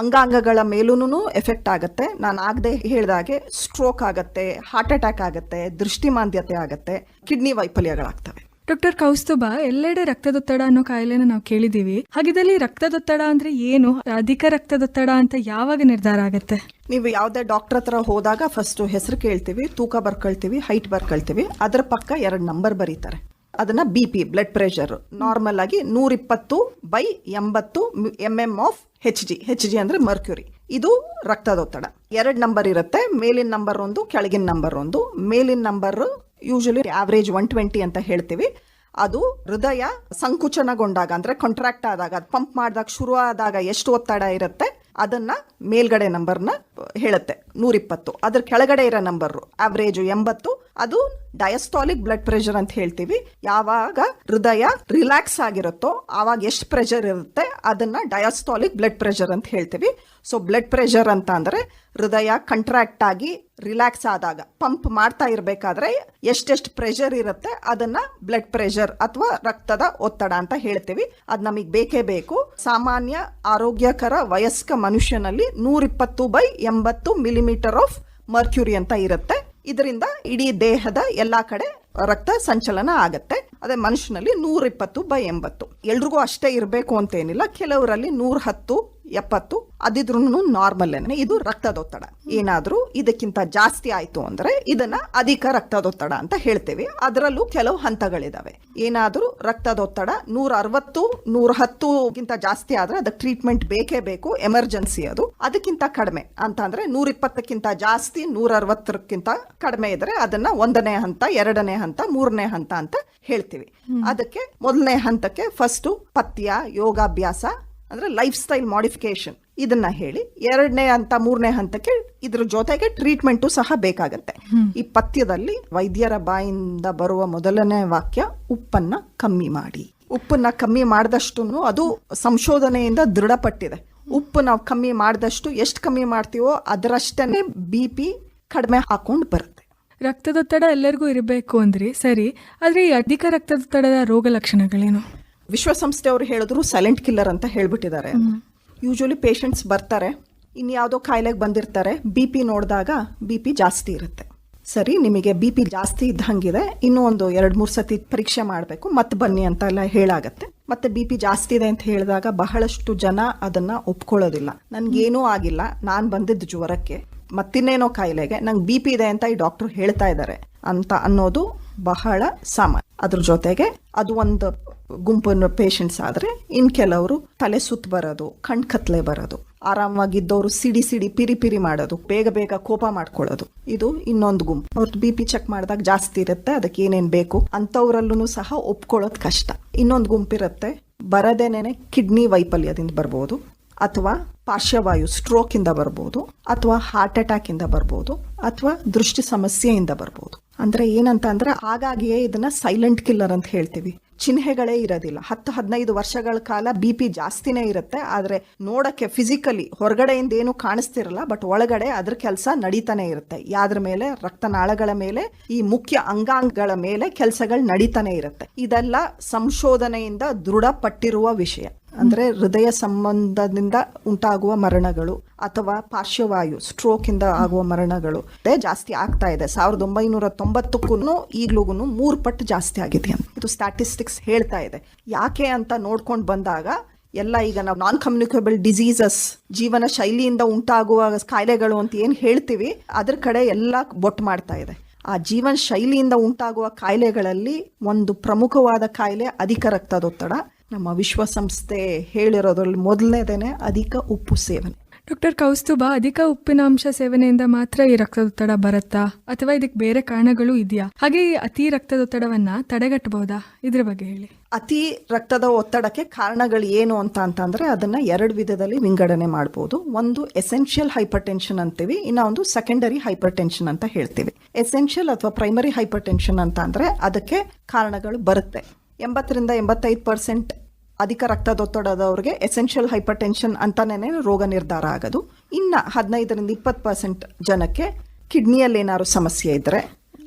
ಅಂಗಾಂಗಗಳ ಮೇಲೂ ಎಫೆಕ್ಟ್ ಆಗುತ್ತೆ. ನಾನು ಆಗದೆ ಹೇಳಿದಾಗೆ ಸ್ಟ್ರೋಕ್ ಆಗುತ್ತೆ ಹಾರ್ಟ್ ಅಟ್ಯಾಕ್ ಆಗುತ್ತೆ, ದೃಷ್ಟಿಮಾಂದ್ಯತೆ ಆಗುತ್ತೆ ಕಿಡ್ನಿ ವೈಫಲ್ಯಗಳಾಗ್ತವೆ. ಡಾಕ್ಟರ್ ಕೌಸ್ತುಭ ಎಲ್ಲೆಡೆ ರಕ್ತದೊತ್ತಡ ಅನ್ನೋ ಕಾಯಿಲೆನ ನಾವು ಕೇಳಿದೀವಿ ಹಾಗಿದ್ದಲ್ಲಿ ರಕ್ತದೊತ್ತಡ ಅಂದ್ರೆ ಏನು? ಅಧಿಕ ರಕ್ತದೊತ್ತಡ ಅಂತ ಯಾವಾಗ ನಿರ್ಧಾರ ಆಗುತ್ತೆ? ನೀವು ಯಾವುದೇ ಡಾಕ್ಟರ್ ಹತ್ರ ಹೋದಾಗ ಫಸ್ಟ್ ಹೆಸರು ಕೇಳ್ತೀವಿ, ತೂಕ ಬರ್ಕೊಳ್ತೀವಿ ಹೈಟ್ ಬರ್ಕೊಳ್ತೀವಿ. ಅದರ ಪಕ್ಕ ಎರಡು ನಂಬರ್ ಬರೀತಾರೆ. ಅದನ್ನ B P blood pressure normal ಆಗಿ ನೂರಿಪ್ಪತ್ತು ಬೈ ಎಂಬತ್ತು M M of H G H G ಅಂದ್ರೆ ಮರ್ಕ್ಯೂರಿ ಇದು ರಕ್ತದೊತ್ತಡ. ಎರಡು ನಂಬರ್ ಇರುತ್ತೆ. ಮೇಲಿನ ನಂಬರ್ ಒಂದು, ಕೆಳಗಿನ ನಂಬರ್ ಒಂದು. ಮೇಲಿನ number usually average one twenty ಅಂತ ಹೇಳ್ತೀವಿ. ಅದು ಹೃದಯ ಸಂಕುಚನಗೊಂಡಾಗ ಅಂದ್ರೆ ಕಾಂಟ್ರಾಕ್ಟ್ ಆದಾಗ, ಅದು ಪಂಪ್ ಮಾಡಿದಾಗ, ಶುರು ಆದಾಗ ಎಷ್ಟು ಒತ್ತಡ ಇರುತ್ತೆ, ಅದನ್ನ ಮೇಲ್ಗಡೆ ನಂಬರ್ನ ಹೇಳುತ್ತೆ. ನೂರಿಪ್ಪತ್ತು. ಅದ್ರ ಕೆಳಗಡೆ ಇರೋ ನಂಬರ್ ಆವ್ರೇಜು ಎಂಬತ್ತು ಅದು ಡಯಸ್ಟಾಲಿಕ್ ಬ್ಲಡ್ ಪ್ರೆಷರ್ ಅಂತ ಹೇಳ್ತೀವಿ. ಯಾವಾಗ ಹೃದಯ ರಿಲ್ಯಾಕ್ಸ್ ಆಗಿರುತ್ತೋ ಆವಾಗ ಎಷ್ಟು ಪ್ರೆಷರ್ ಇರುತ್ತೆ ಅದನ್ನ ಡಯಾಸ್ಟಾಲಿಕ್ ಬ್ಲಡ್ ಪ್ರೆಷರ್ ಅಂತ ಹೇಳ್ತೀವಿ. ಸೊ ಬ್ಲಡ್ ಪ್ರೆಷರ್ ಅಂತ ಅಂದ್ರೆ ಹೃದಯ ಕಂಟ್ರಾಕ್ಟ್ ಆಗಿ ರಿಲ್ಯಾಕ್ಸ್ ಆದಾಗ ಪಂಪ್ ಮಾಡ್ತಾ ಇರಬೇಕಾದ್ರೆ ಎಷ್ಟೆಷ್ಟು ಪ್ರೆಷರ್ ಇರುತ್ತೆ ಅದನ್ನ ಬ್ಲಡ್ ಪ್ರೆಷರ್ ಅಥವಾ ರಕ್ತದ ಒತ್ತಡ ಅಂತ ಹೇಳ್ತೀವಿ. ಅದು ನಮಗೆ ಬೇಕೇ ಬೇಕು. ಸಾಮಾನ್ಯ ಆರೋಗ್ಯಕರ ವಯಸ್ಕ ಮನುಷ್ಯನಲ್ಲಿ ನೂರಿಪ್ಪತ್ತು ಬೈ ಎಂಬತ್ತು ಮಿಲಿಮೀಟರ್ ಆಫ್ ಮರ್ಕ್ಯೂರಿ ಅಂತ ಇರುತ್ತೆ. ಇದರಿಂದ ಇಡೀ ದೇಹದ ಎಲ್ಲಾ ಕಡೆ ರಕ್ತ ಸಂಚಲನ ಆಗತ್ತೆ. ಅದೇ ಮನುಷ್ಯನಲ್ಲಿ ನೂರಿಪ್ಪತ್ತು ಬೈ ಎಂಬತ್ತು. ಎಲ್ರಿಗೂ ಅಷ್ಟೇ ಇರಬೇಕು ಅಂತೇನಿಲ್ಲ. ಕೆಲವರಲ್ಲಿ ನೂರ ಹತ್ತು ಎಪ್ಪತ್ತು ಅದಿದ್ರು ನಾರ್ಮಲ್ ಇದು ರಕ್ತದೊತ್ತಡ. ಏನಾದ್ರೂ ಇದಕ್ಕಿಂತ ಜಾಸ್ತಿ ಆಯ್ತು ಅಂದ್ರೆ ಇದನ್ನ ಅಧಿಕ ರಕ್ತದೊತ್ತಡ ಅಂತ ಹೇಳ್ತೇವೆ. ಅದರಲ್ಲೂ ಕೆಲವು ಹಂತಗಳಿದಾವೆ. ಏನಾದ್ರೂ ರಕ್ತದೊತ್ತಡ ನೂರ ಅರವತ್ತು ನೂರ ಹತ್ತುಗಿಂತ ಜಾಸ್ತಿ ಆದ್ರೆ ಅದಕ್ಕೆ ಟ್ರೀಟ್ಮೆಂಟ್ ಬೇಕೇ ಬೇಕು ಎಮರ್ಜೆನ್ಸಿ ಅದು. ಅದಕ್ಕಿಂತ ಕಡಿಮೆ ಅಂತ ಅಂದ್ರೆ ನೂರ ಇಪ್ಪತ್ತಕ್ಕಿಂತ ಜಾಸ್ತಿ ನೂರ ಅರವತ್ತಕ್ಕಿಂತ ಕಡಿಮೆ ಇದ್ರೆ ಅದನ್ನ ಒಂದನೇ ಹಂತ ಎರಡನೇ ಹಂತ ಮೂರನೇ ಹಂತ ಅಂತ ಹೇಳ್ತೀವಿ. ಅದಕ್ಕೆ ಮೊದಲನೇ ಹಂತಕ್ಕೆ ಫಸ್ಟ್ ಪಥ್ಯ ಯೋಗಾಭ್ಯಾಸ ಅಂದ್ರೆ ಲೈಫ್ ಸ್ಟೈಲ್ ಮಾಡಿಫಿಕೇಶನ್ ಇದನ್ನ ಹೇಳಿ ಎರಡನೇ ಹಂತ ಮೂರನೇ ಹಂತಕ್ಕೆ ಇದ್ರ ಜೊತೆಗೆ ಟ್ರೀಟ್ಮೆಂಟು ಸಹ ಬೇಕಾಗತ್ತೆ. ಈ ಪಥ್ಯದಲ್ಲಿ ವೈದ್ಯರ ಬಾಯಿಂದ ಬರುವ ಮೊದಲನೇ ವಾಕ್ಯ ಉಪ್ಪನ್ನ ಕಮ್ಮಿ ಮಾಡಿ. ಉಪ್ಪನ್ನ ಕಮ್ಮಿ ಮಾಡಿದಷ್ಟು ಅದು ಸಂಶೋಧನೆಯಿಂದ ದೃಢಪಟ್ಟಿದೆ. ಉಪ್ಪು ನಾವು ಕಮ್ಮಿ ಮಾಡಿದಷ್ಟು ಎಷ್ಟು ಕಮ್ಮಿ ಮಾಡ್ತೀವೋ ಅದರಷ್ಟೇ ಬಿ ಪಿ ಕಡಿಮೆ ಹಾಕೊಂಡು ಬರುತ್ತೆ. ರಕ್ತದೊತ್ತಡ ಎಲ್ಲರಿಗೂ ಇರಬೇಕು ಅಂದ್ರೆ ಸರಿ ಆದ್ರೆ ಈ ಅಧಿಕ ರಕ್ತದೊತ್ತಡದ ರೋಗ ಲಕ್ಷಣಗಳೇನು ವಿಶ್ವಸಂಸ್ಥೆ ಅವರು ಹೇಳಿದ್ರು ಸೈಲೆಂಟ್ ಕಿಲ್ಲರ್ ಅಂತ ಹೇಳ್ಬಿಟ್ಟಿದ್ದಾರೆ. ಯೂಶಲಿ ಪೇಷಂಟ್ಸ್ ಬರ್ತಾರೆ ಇನ್ಯಾವುದೋ ಕಾಯಿಲೆಗೆ ಬಂದಿರ್ತಾರೆ ಬಿ ಪಿ ನೋಡಿದಾಗ ಬಿ ಪಿ ಜಾಸ್ತಿ ಇರುತ್ತೆ. ಸರಿ ನಿಮಗೆ ಬಿ ಪಿ ಜಾಸ್ತಿ ಇದ್ದಂಗಿದೆ ಇನ್ನೂ ಒಂದು ಎರಡು ಮೂರು ಸತಿ ಪರೀಕ್ಷೆ ಮಾಡಬೇಕು ಮತ್ತೆ ಬನ್ನಿ ಅಂತ ಎಲ್ಲ ಹೇಳಾಗತ್ತೆ. ಮತ್ತೆ ಬಿ ಪಿ ಜಾಸ್ತಿ ಇದೆ ಅಂತ ಹೇಳಿದಾಗ ಬಹಳಷ್ಟು ಜನ ಅದನ್ನ ಒಪ್ಕೊಳ್ಳೋದಿಲ್ಲ. ನನ್ಗೇನೂ ಆಗಿಲ್ಲ ನಾನು ಬಂದಿದ್ದು ಜ್ವರಕ್ಕೆ ಮತ್ತಿನ್ನೇನೋ ಕಾಯಿಲೆಗೆ ನಂಗೆ ಬಿ ಪಿ ಇದೆ ಅಂತ ಈ ಡಾಕ್ಟರ್ ಹೇಳ್ತಾ ಇದ್ದಾರೆ ಅಂತ ಅನ್ನೋದು ಬಹಳ ಸಾಮಾನ್ಯ. ಅದ್ರ ಜೊತೆಗೆ ಅದು ಒಂದು ಗುಂಪಿನ ಪೇಷಂಟ್ಸ್ ಆದರೆ ಇನ್ ಕೆಲವರು ತಲೆ ಸುತ್ತ ಬರೋದು, ಕಣ್ ಕತ್ಲೆ ಬರೋದು. ಆರಾಮವಾಗಿದ್ದವರು ಸಿಡಿ ಸಿಡಿ ಪಿರಿ ಪಿರಿ ಮಾಡೋದು, ಬೇಗ ಬೇಗ ಕೋಪ ಮಾಡ್ಕೊಳ್ಳೋದು. ಇದು ಇನ್ನೊಂದು ಗುಂಪು. ಅವ್ರದ್ದು ಬಿ ಪಿ ಚೆಕ್ ಮಾಡಿದಾಗ ಜಾಸ್ತಿ ಇರುತ್ತೆ, ಅದಕ್ಕೆ ಏನೇನ್ ಬೇಕು ಅಂಥವ್ರಲ್ಲೂ ಸಹ ಒಪ್ಕೊಳ್ಳೋದು ಕಷ್ಟ. ಇನ್ನೊಂದು ಗುಂಪಿರುತ್ತೆ ಬರದೇನೆ ಕಿಡ್ನಿ ವೈಫಲ್ಯದಿಂದ ಬರ್ಬೋದು, ಅಥವಾ ಪಾರ್ಶ್ವವಾಯು ಸ್ಟ್ರೋಕ್ ಇಂದ ಬರ್ಬೋದು ಅಥವಾ ಹಾರ್ಟ್ ಅಟ್ಯಾಕ್ ಇಂದ ಬರ್ಬೋದು ಅಥವಾ ದೃಷ್ಟಿ ಸಮಸ್ಯೆಯಿಂದ ಬರ್ಬೋದು. ಅಂದ್ರೆ ಏನಂತ ಅಂದ್ರೆ ಹಾಗಾಗಿಯೇ ಇದನ್ನ ಸೈಲೆಂಟ್ ಕಿಲ್ಲರ್ ಅಂತ ಹೇಳ್ತೀವಿ. ಚಿಹ್ನೆಗಳೇ ಇರೋದಿಲ್ಲ. ಹತ್ತು, ಹದಿನೈದು ವರ್ಷಗಳ ಕಾಲ ಬಿ ಪಿ ಜಾಸ್ತಿನೇ ಇರುತ್ತೆ. ಆದ್ರೆ ನೋಡಕ್ಕೆ ಫಿಸಿಕಲಿ ಹೊರಗಡೆಯಿಂದ ಏನು ಕಾಣಿಸ್ತಿರಲ್ಲ ಬಟ್ ಒಳಗಡೆ ಅದ್ರ ಕೆಲಸ ನಡೀತಾನೆ ಇರುತ್ತೆ. ಯಾದ್ರ ಮೇಲೆ? ರಕ್ತನಾಳಗಳ ಮೇಲೆ. ಈ ಮುಖ್ಯ ಅಂಗಾಂಗಗಳ ಮೇಲೆ ಕೆಲಸಗಳು ನಡೀತಾನೆ ಇರುತ್ತೆ. ಇದೆಲ್ಲ ಸಂಶೋಧನೆಯಿಂದ ದೃಢಪಟ್ಟಿರುವ ವಿಷಯ. ಅಂದ್ರೆ ಹೃದಯ ಸಂಬಂಧದಿಂದ ಉಂಟಾಗುವ ಮರಣಗಳು ಅಥವಾ ಪಾರ್ಶ್ವವಾಯು ಸ್ಟ್ರೋಕ್ ಇಂದ ಆಗುವ ಮರಣಗಳು ಜಾಸ್ತಿ ಆಗ್ತಾ ಇದೆ. ಸಾವಿರದ ಒಂಬೈನೂರ ತೊಂಬತ್ತಕ್ಕೂ ಈಗ್ಲೂಗೂ ಮೂರು ಪಟ್ಟು ಜಾಸ್ತಿ ಆಗಿದೆ ಇದು ಸ್ಟ್ಯಾಟಿಸ್ಟಿಕ್ಸ್ ಹೇಳ್ತಾ ಇದೆ. ಯಾಕೆ ಅಂತ ನೋಡ್ಕೊಂಡು ಬಂದಾಗ ಎಲ್ಲ ಈಗ ನಾವು ನಾನ್ ಕಮ್ಯುನಿಕೇಬಲ್ ಡಿಸೀಸಸ್ ಜೀವನ ಶೈಲಿಯಿಂದ ಉಂಟಾಗುವ ಕಾಯಿಲೆಗಳು ಅಂತ ಏನು ಹೇಳ್ತೀವಿ, ಅದ್ರ ಕಡೆ ಎಲ್ಲ ಬೊಟ್ಟು ಮಾಡ್ತಾ ಇದೆ. ಆ ಜೀವನ ಶೈಲಿಯಿಂದ ಉಂಟಾಗುವ ಕಾಯಿಲೆಗಳಲ್ಲಿ ಒಂದು ಪ್ರಮುಖವಾದ ಕಾಯಿಲೆ ಅಧಿಕ ರಕ್ತದೊತ್ತಡ. ನಮ್ಮ ವಿಶ್ವಸಂಸ್ಥೆ ಹೇಳಿರೋದ್ರಲ್ಲಿ ಮೊದಲನೇದೇನೆ ಅಧಿಕ ಉಪ್ಪು ಸೇವನೆ. ಡಾಕ್ಟರ್ ಕೌಸ್ತುಭ ಅಧಿಕ ಉಪ್ಪಿನ ಅಂಶ ಸೇವನೆಯಿಂದ ಮಾತ್ರ ಈ ರಕ್ತದೊತ್ತಡ ಬರುತ್ತಾ ಅಥವಾ ಇದಕ್ಕೆ ಬೇರೆ ಕಾರಣಗಳು ಇದೆಯಾ? ಹಾಗೆ ಈ ಅತಿ ರಕ್ತದೊತ್ತಡವನ್ನ ತಡೆಗಟ್ಟಬಹುದಾ? ಇದ್ರ ಬಗ್ಗೆ ಹೇಳಿ. ಅತಿ ರಕ್ತದ ಒತ್ತಡಕ್ಕೆ ಕಾರಣಗಳು ಏನು ಅಂತ ಅಂತಂದ್ರೆ ಅದನ್ನ ಎರಡು ವಿಧದಲ್ಲಿ ವಿಂಗಡಣೆ ಮಾಡಬಹುದು ಒಂದು ಎಸೆನ್ಷಿಯಲ್ ಹೈಪರ್ ಟೆನ್ಷನ್ ಅಂತೀವಿ ಇನ್ನೊಂದು ಸೆಕೆಂಡರಿ ಹೈಪರ್ ಟೆನ್ಷನ್ ಅಂತ ಹೇಳ್ತೀವಿ. ಎಸೆನ್ಷಿಯಲ್ ಅಥವಾ ಪ್ರೈಮರಿ ಹೈಪರ್ ಟೆನ್ಷನ್ ಅಂತ ಅಂದ್ರೆ ಅದಕ್ಕೆ ಕಾರಣಗಳು ಬರುತ್ತೆ. ಎಂಬತ್ತರಿಂದ ಎಂಬತ್ತೈದು ಪರ್ಸೆಂಟ್ ಅಧಿಕ ರಕ್ತದೊತ್ತಡದವ್ರಿಗೆ ಎಸೆನ್ಷಿಯಲ್ ಹೈಪರ್ ಟೆನ್ಷನ್ ಅಂತಲೇ ರೋಗ ನಿರ್ಧಾರ ಆಗೋದು. ಇನ್ನು ಹದಿನೈದರಿಂದ ಇಪ್ಪತ್ತು ಪರ್ಸೆಂಟ್ ಜನಕ್ಕೆ ಕಿಡ್ನಿಯಲ್ಲಿ ಏನಾದ್ರು ಸಮಸ್ಯೆ ಇದ್ದರೆ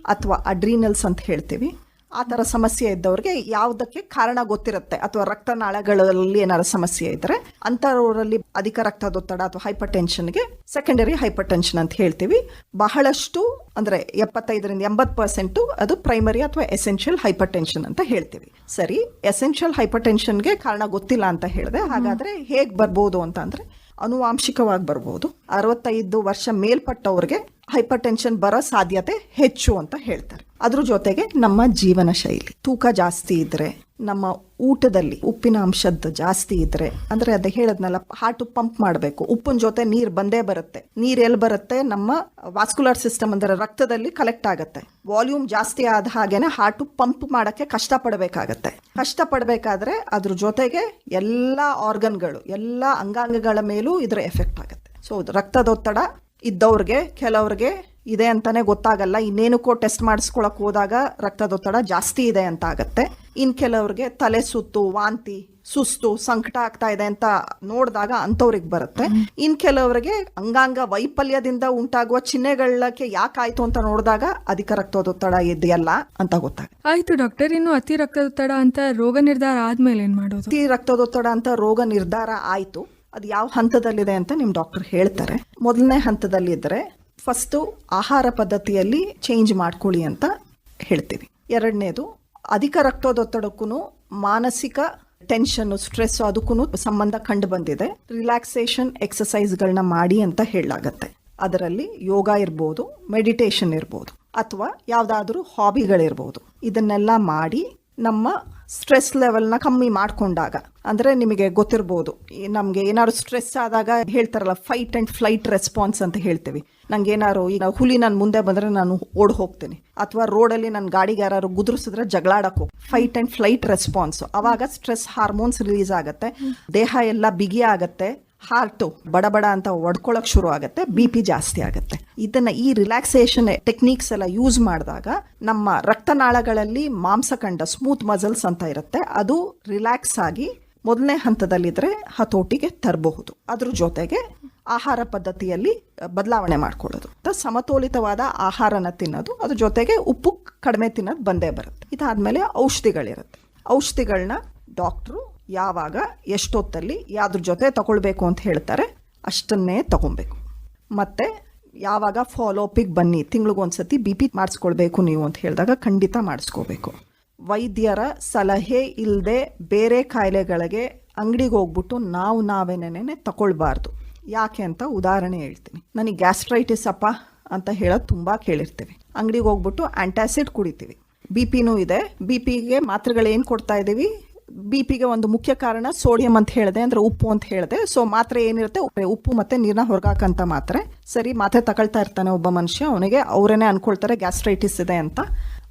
ಅಥವಾ ಅಡ್ರಿನಲ್ಸ್ ಅಂತ ಹೇಳ್ತೀವಿ ಆ ಥರ ಸಮಸ್ಯೆ ಇದ್ದವ್ರಿಗೆ ಯಾವುದಕ್ಕೆ ಕಾರಣ ಗೊತ್ತಿರುತ್ತೆ. ಅಥವಾ ರಕ್ತನಾಳಗಳಲ್ಲಿ ಏನಾದ್ರು ಸಮಸ್ಯೆ ಇದ್ದರೆ ಅಂಥವರಲ್ಲಿ ಅಧಿಕ ರಕ್ತದೊತ್ತಡ ಅಥವಾ ಹೈಪರ್ ಟೆನ್ಷನ್ಗೆ ಸೆಕೆಂಡರಿ ಹೈಪರ್ ಟೆನ್ಷನ್ ಅಂತ ಹೇಳ್ತೀವಿ. ಬಹಳಷ್ಟು ಅಂದರೆ ಎಪ್ಪತ್ತೈದರಿಂದ ಎಂಬತ್ತು ಪರ್ಸೆಂಟು ಅದು ಪ್ರೈಮರಿ ಅಥವಾ ಎಸೆನ್ಷಿಯಲ್ ಹೈಪರ್ ಟೆನ್ಷನ್ ಅಂತ ಹೇಳ್ತೀವಿ. ಸರಿ ಎಸೆನ್ಷಿಯಲ್ ಹೈಪರ್ ಟೆನ್ಷನ್ಗೆ ಕಾರಣ ಗೊತ್ತಿಲ್ಲ ಅಂತ ಹೇಳಿದೆ ಹಾಗಾದರೆ ಹೇಗೆ ಬರ್ಬೋದು ಅಂತ ಅಂದರೆ ಅನುವಾಂಶಿಕವಾಗಿ ಬರ್ಬೋದು. ಅರವತ್ತೈದು ವರ್ಷ ಮೇಲ್ಪಟ್ಟವ್ರಿಗೆ ಹೈಪರ್ ಟೆನ್ಷನ್ ಬರೋ ಸಾಧ್ಯತೆ ಹೆಚ್ಚು ಅಂತ ಹೇಳ್ತಾರೆ. ಅದ್ರ ಜೊತೆಗೆ ನಮ್ಮ ಜೀವನ ಶೈಲಿ. ತೂಕ ಜಾಸ್ತಿ ಇದ್ರೆ, ನಮ್ಮ ಊಟದಲ್ಲಿ ಉಪ್ಪಿನ ಅಂಶದ್ದು ಜಾಸ್ತಿ ಇದ್ರೆ, ಅಂದ್ರೆ ಅದ ಹೇಳದ್ನಲ್ಲ ಹಾರ್ಟ್ ಪಂಪ್ ಮಾಡಬೇಕು. ಉಪ್ಪಿನ ಜೊತೆ ನೀರು ಬಂದೇ ಬರುತ್ತೆ. ನೀರ್ ಎಲ್ಲಿ ಬರುತ್ತೆ? ನಮ್ಮ ವಾಸ್ಕುಲರ್ ಸಿಸ್ಟಮ್ ಅಂದ್ರೆ ರಕ್ತದಲ್ಲಿ ಕಲೆಕ್ಟ್ ಆಗುತ್ತೆ. ವಾಲ್ಯೂಮ್ ಜಾಸ್ತಿ ಆದ ಹಾಗೇನೆ ಹಾರ್ಟ್ ಪಂಪ್ ಮಾಡಕ್ಕೆ ಕಷ್ಟ ಪಡಬೇಕಾಗತ್ತೆ ಕಷ್ಟ ಪಡಬೇಕಾದ್ರೆ ಅದ್ರ ಜೊತೆಗೆ ಎಲ್ಲ ಆರ್ಗನ್ಗಳು ಎಲ್ಲ ಅಂಗಾಂಗಗಳ ಮೇಲೂ ಇದರ ಎಫೆಕ್ಟ್ ಆಗುತ್ತೆ. ಸೊ ರಕ್ತದೊತ್ತಡ ಇದ್ದವ್ರಿಗೆ, ಕೆಲವ್ರಿಗೆ ಇದೆ ಅಂತಾನೆ ಗೊತ್ತಾಗಲ್ಲ. ಇನ್ನೇನಕ್ಕೋ ಟೆಸ್ಟ್ ಮಾಡಿಸ್ಕೊಳಕ್ ಹೋದಾಗ ರಕ್ತದೊತ್ತಡ ಜಾಸ್ತಿ ಇದೆ ಅಂತ ಆಗತ್ತೆ. ಇನ್ ಕೆಲವ್ರಿಗೆ ತಲೆ ಸುತ್ತು ವಾಂತಿ ಸುಸ್ತು ಸಂಕಟ ಆಗ್ತಾ ಇದೆ ಅಂತ ನೋಡಿದಾಗ ಅಂಥವ್ರಿಗೆ ಬರುತ್ತೆ. ಇನ್ ಕೆಲವರಿಗೆ ಅಂಗಾಂಗ ವೈಫಲ್ಯದಿಂದ ಉಂಟಾಗುವ ಚಿಹ್ನೆಗಳಕ್ಕೆ ಯಾಕಾಯ್ತು ಅಂತ ನೋಡಿದಾಗ ಅಧಿಕ ರಕ್ತದೊತ್ತಡ ಇದೆಯಲ್ಲ ಅಂತ ಗೊತ್ತಾಗುತ್ತೆ. ಆಯ್ತು ಡಾಕ್ಟರ್ ಇನ್ನು ಅತಿ ರಕ್ತದೊತ್ತಡ ಅಂತ ರೋಗ ನಿರ್ಧಾರ ಆದ್ಮೇಲೆ ಏನ್ ಮಾಡೋದು? ಅತಿ ರಕ್ತದೊತ್ತಡ ಅಂತ ರೋಗ ನಿರ್ಧಾರ ಆಯ್ತು. ಅದು ಯಾವ ಹಂತದಲ್ಲಿದೆ ಅಂತ ನಿಮ್ ಡಾಕ್ಟರ್ ಹೇಳ್ತಾರೆ. ಮೊದಲನೇ ಹಂತದಲ್ಲಿದ್ದರೆ ಫಸ್ಟು ಆಹಾರ ಪದ್ಧತಿಯಲ್ಲಿ ಚೇಂಜ್ ಮಾಡ್ಕೊಳ್ಳಿ ಅಂತ ಹೇಳ್ತೀವಿ ಎರಡನೇದು, ಅಧಿಕ ರಕ್ತದೊತ್ತಡಕ್ಕೂ ಮಾನಸಿಕ ಟೆನ್ಷನ್ ಸ್ಟ್ರೆಸ್ ಅದಕ್ಕೂ ಸಂಬಂಧ ಕಂಡು ಬಂದಿದೆ. ರಿಲ್ಯಾಕ್ಸೇಷನ್ ಎಕ್ಸಸೈಸ್ಗಳನ್ನ ಮಾಡಿ ಅಂತ ಹೇಳಲಾಗತ್ತೆ. ಅದರಲ್ಲಿ ಯೋಗ ಇರ್ಬೋದು ಮೆಡಿಟೇಷನ್ ಇರ್ಬೋದು, ಅಥವಾ ಯಾವುದಾದ್ರೂ ಹಾಬಿಗಳಿರ್ಬೋದು ಇದನ್ನೆಲ್ಲ ಮಾಡಿ ನಮ್ಮ ಸ್ಟ್ರೆಸ್ ಲೆವೆಲ್ನ ಕಮ್ಮಿ ಮಾಡಿಕೊಂಡಾಗ, ಅಂದರೆ ನಿಮಗೆ ಗೊತ್ತಿರ್ಬೋದು ನಮಗೆ ಏನಾದ್ರು ಸ್ಟ್ರೆಸ್ ಆದಾಗ ಹೇಳ್ತಾರಲ್ಲ ಫೈಟ್ ಆ್ಯಂಡ್ ಫ್ಲೈಟ್ ರೆಸ್ಪಾನ್ಸ್ ಅಂತ ಹೇಳ್ತೀವಿ. ನಂಗೆ ಏನಾರು ಈಗ ಹುಲಿ ನನ್ನ ಮುಂದೆ ಬಂದರೆ ನಾನು ಓಡ್ ಹೋಗ್ತೀನಿ, ಅಥವಾ ರೋಡಲ್ಲಿ ನನ್ನ ಗಾಡಿಗೆ ಯಾರು ಗುದುರಿಸಿದ್ರೆ ಜಗಳಾಡಕ್ಕೆ ಫೈಟ್ ಆ್ಯಂಡ್ ಫ್ಲೈಟ್ ರೆಸ್ಪಾನ್ಸ್ ಅವಾಗ ಸ್ಟ್ರೆಸ್ ಹಾರ್ಮೋನ್ಸ್ ರಿಲೀಸ್ ಆಗುತ್ತೆ, ದೇಹ ಎಲ್ಲ ಬಿಗಿ ಆಗತ್ತೆ ಹಾರ್ಟ್, ಬಡ ಅಂತ ಒಡ್ಕೊಳಕ್ ಶುರು ಆಗುತ್ತೆ ಬಿ ಪಿ ಜಾಸ್ತಿ ಆಗುತ್ತೆ. ಇದನ್ನ ಈ ರಿಲ್ಯಾಕ್ಸೇಷನ್ ಟೆಕ್ನಿಕ್ಸ್ ಎಲ್ಲ ಯೂಸ್ ಮಾಡಿದಾಗ ನಮ್ಮ ರಕ್ತನಾಳಗಳಲ್ಲಿ ಮಾಂಸಖಂಡ ಸ್ಮೂತ್ ಮಸಲ್ಸ್ ಅಂತ ಇರುತ್ತೆ. ಅದು ರಿಲ್ಯಾಕ್ಸ್ ಆಗಿ ಮೊದಲನೇ ಹಂತದಲ್ಲಿದ್ರೆ ಹತೋಟಿಗೆ ತರಬಹುದು. ಅದ್ರ ಜೊತೆಗೆ ಆಹಾರ ಪದ್ಧತಿಯಲ್ಲಿ ಬದಲಾವಣೆ ಮಾಡ್ಕೊಳ್ಳೋದು. ಸಮತೋಲಿತವಾದ ಆಹಾರನ ತಿನ್ನೋದು, ಅದ್ರ ಜೊತೆಗೆ ಉಪ್ಪು ಕಡಿಮೆ ತಿನ್ನೋದು ಬಂದೇ ಬರುತ್ತೆ. ಇದಾದ್ಮೇಲೆ ಔಷಧಿಗಳಿರುತ್ತೆ. ಔಷಧಿಗಳನ್ನ ಡಾಕ್ಟ್ರು ಯಾವಾಗ ಎಷ್ಟೊತ್ತಲ್ಲಿ ಯಾವ್ದ್ರ ಜೊತೆ ತಗೊಳ್ಬೇಕು ಅಂತ ಹೇಳ್ತಾರೆ ಅಷ್ಟನ್ನೇ ತಗೊಬೇಕು ಮತ್ತೆ ಯಾವಾಗ ಫಾಲೋಪಿಗೆ ಬನ್ನಿ ತಿಂಗಳಿಗೊಂದ್ಸತಿ ಬಿ ಪಿ ಮಾಡಿಸ್ಕೊಳ್ಬೇಕು ನೀವು ಅಂತ ಹೇಳಿದಾಗ ಖಂಡಿತ ಮಾಡಿಸ್ಕೋಬೇಕು ವೈದ್ಯರ ಸಲಹೆ ಇಲ್ಲದೆ ಬೇರೆ ಕಾಯಿಲೆಗಳಿಗೆ ಅಂಗಡಿಗೆ ಹೋಗ್ಬಿಟ್ಟು ನಾವು ನಾವೇನೇನೆ ತಗೊಳ್ಬಾರ್ದು. ಯಾಕೆ ಅಂತ ಉದಾಹರಣೆ ಹೇಳ್ತೀನಿ. ನನಗೆ ಗ್ಯಾಸ್ಟ್ರೈಟಿಸ್ ಅಪ್ಪ ಅಂತ ಹೇಳೋದು ತುಂಬ ಕೇಳಿರ್ತೀವಿ. ಅಂಗಡಿಗೆ ಹೋಗ್ಬಿಟ್ಟು ಆ್ಯಂಟಾಸಿಡ್ ಕುಡಿತೀವಿ. ಬಿ ಪಿನೂ ಇದೆ. ಬಿ ಪಿಗೆ ಮಾತ್ರೆಗಳೇನು ಕೊಡ್ತಾ ಇದ್ದೀವಿ ಬಿ ಪಿಗೆ ಒಂದು ಮುಖ್ಯ ಕಾರಣ ಸೋಡಿಯಂ ಅಂತ ಹೇಳಿದೆ, ಅಂದ್ರೆ ಉಪ್ಪು ಅಂತ ಹೇಳಿದೆ. ಸೊ ಮಾತ್ರೆ ಏನಿರುತ್ತೆ, ಉಪ್ಪು- ಮತ್ತೆ ನೀರನ್ನ ಹೊರಗಾಕಂತ ಮಾತ್ರೆ. ಸರಿ, ಮಾತ್ರೆ ತಗೊಳ್ತಾ ಇರ್ತಾನೆ ಒಬ್ಬ ಮನುಷ್ಯ, ಅವನಿಗೆ ಅವರೇನೆ ಅನ್ಕೊಳ್ತಾರೆ ಗ್ಯಾಸ್ಟ್ರೈಟಿಸ್ ಇದೆ ಅಂತ.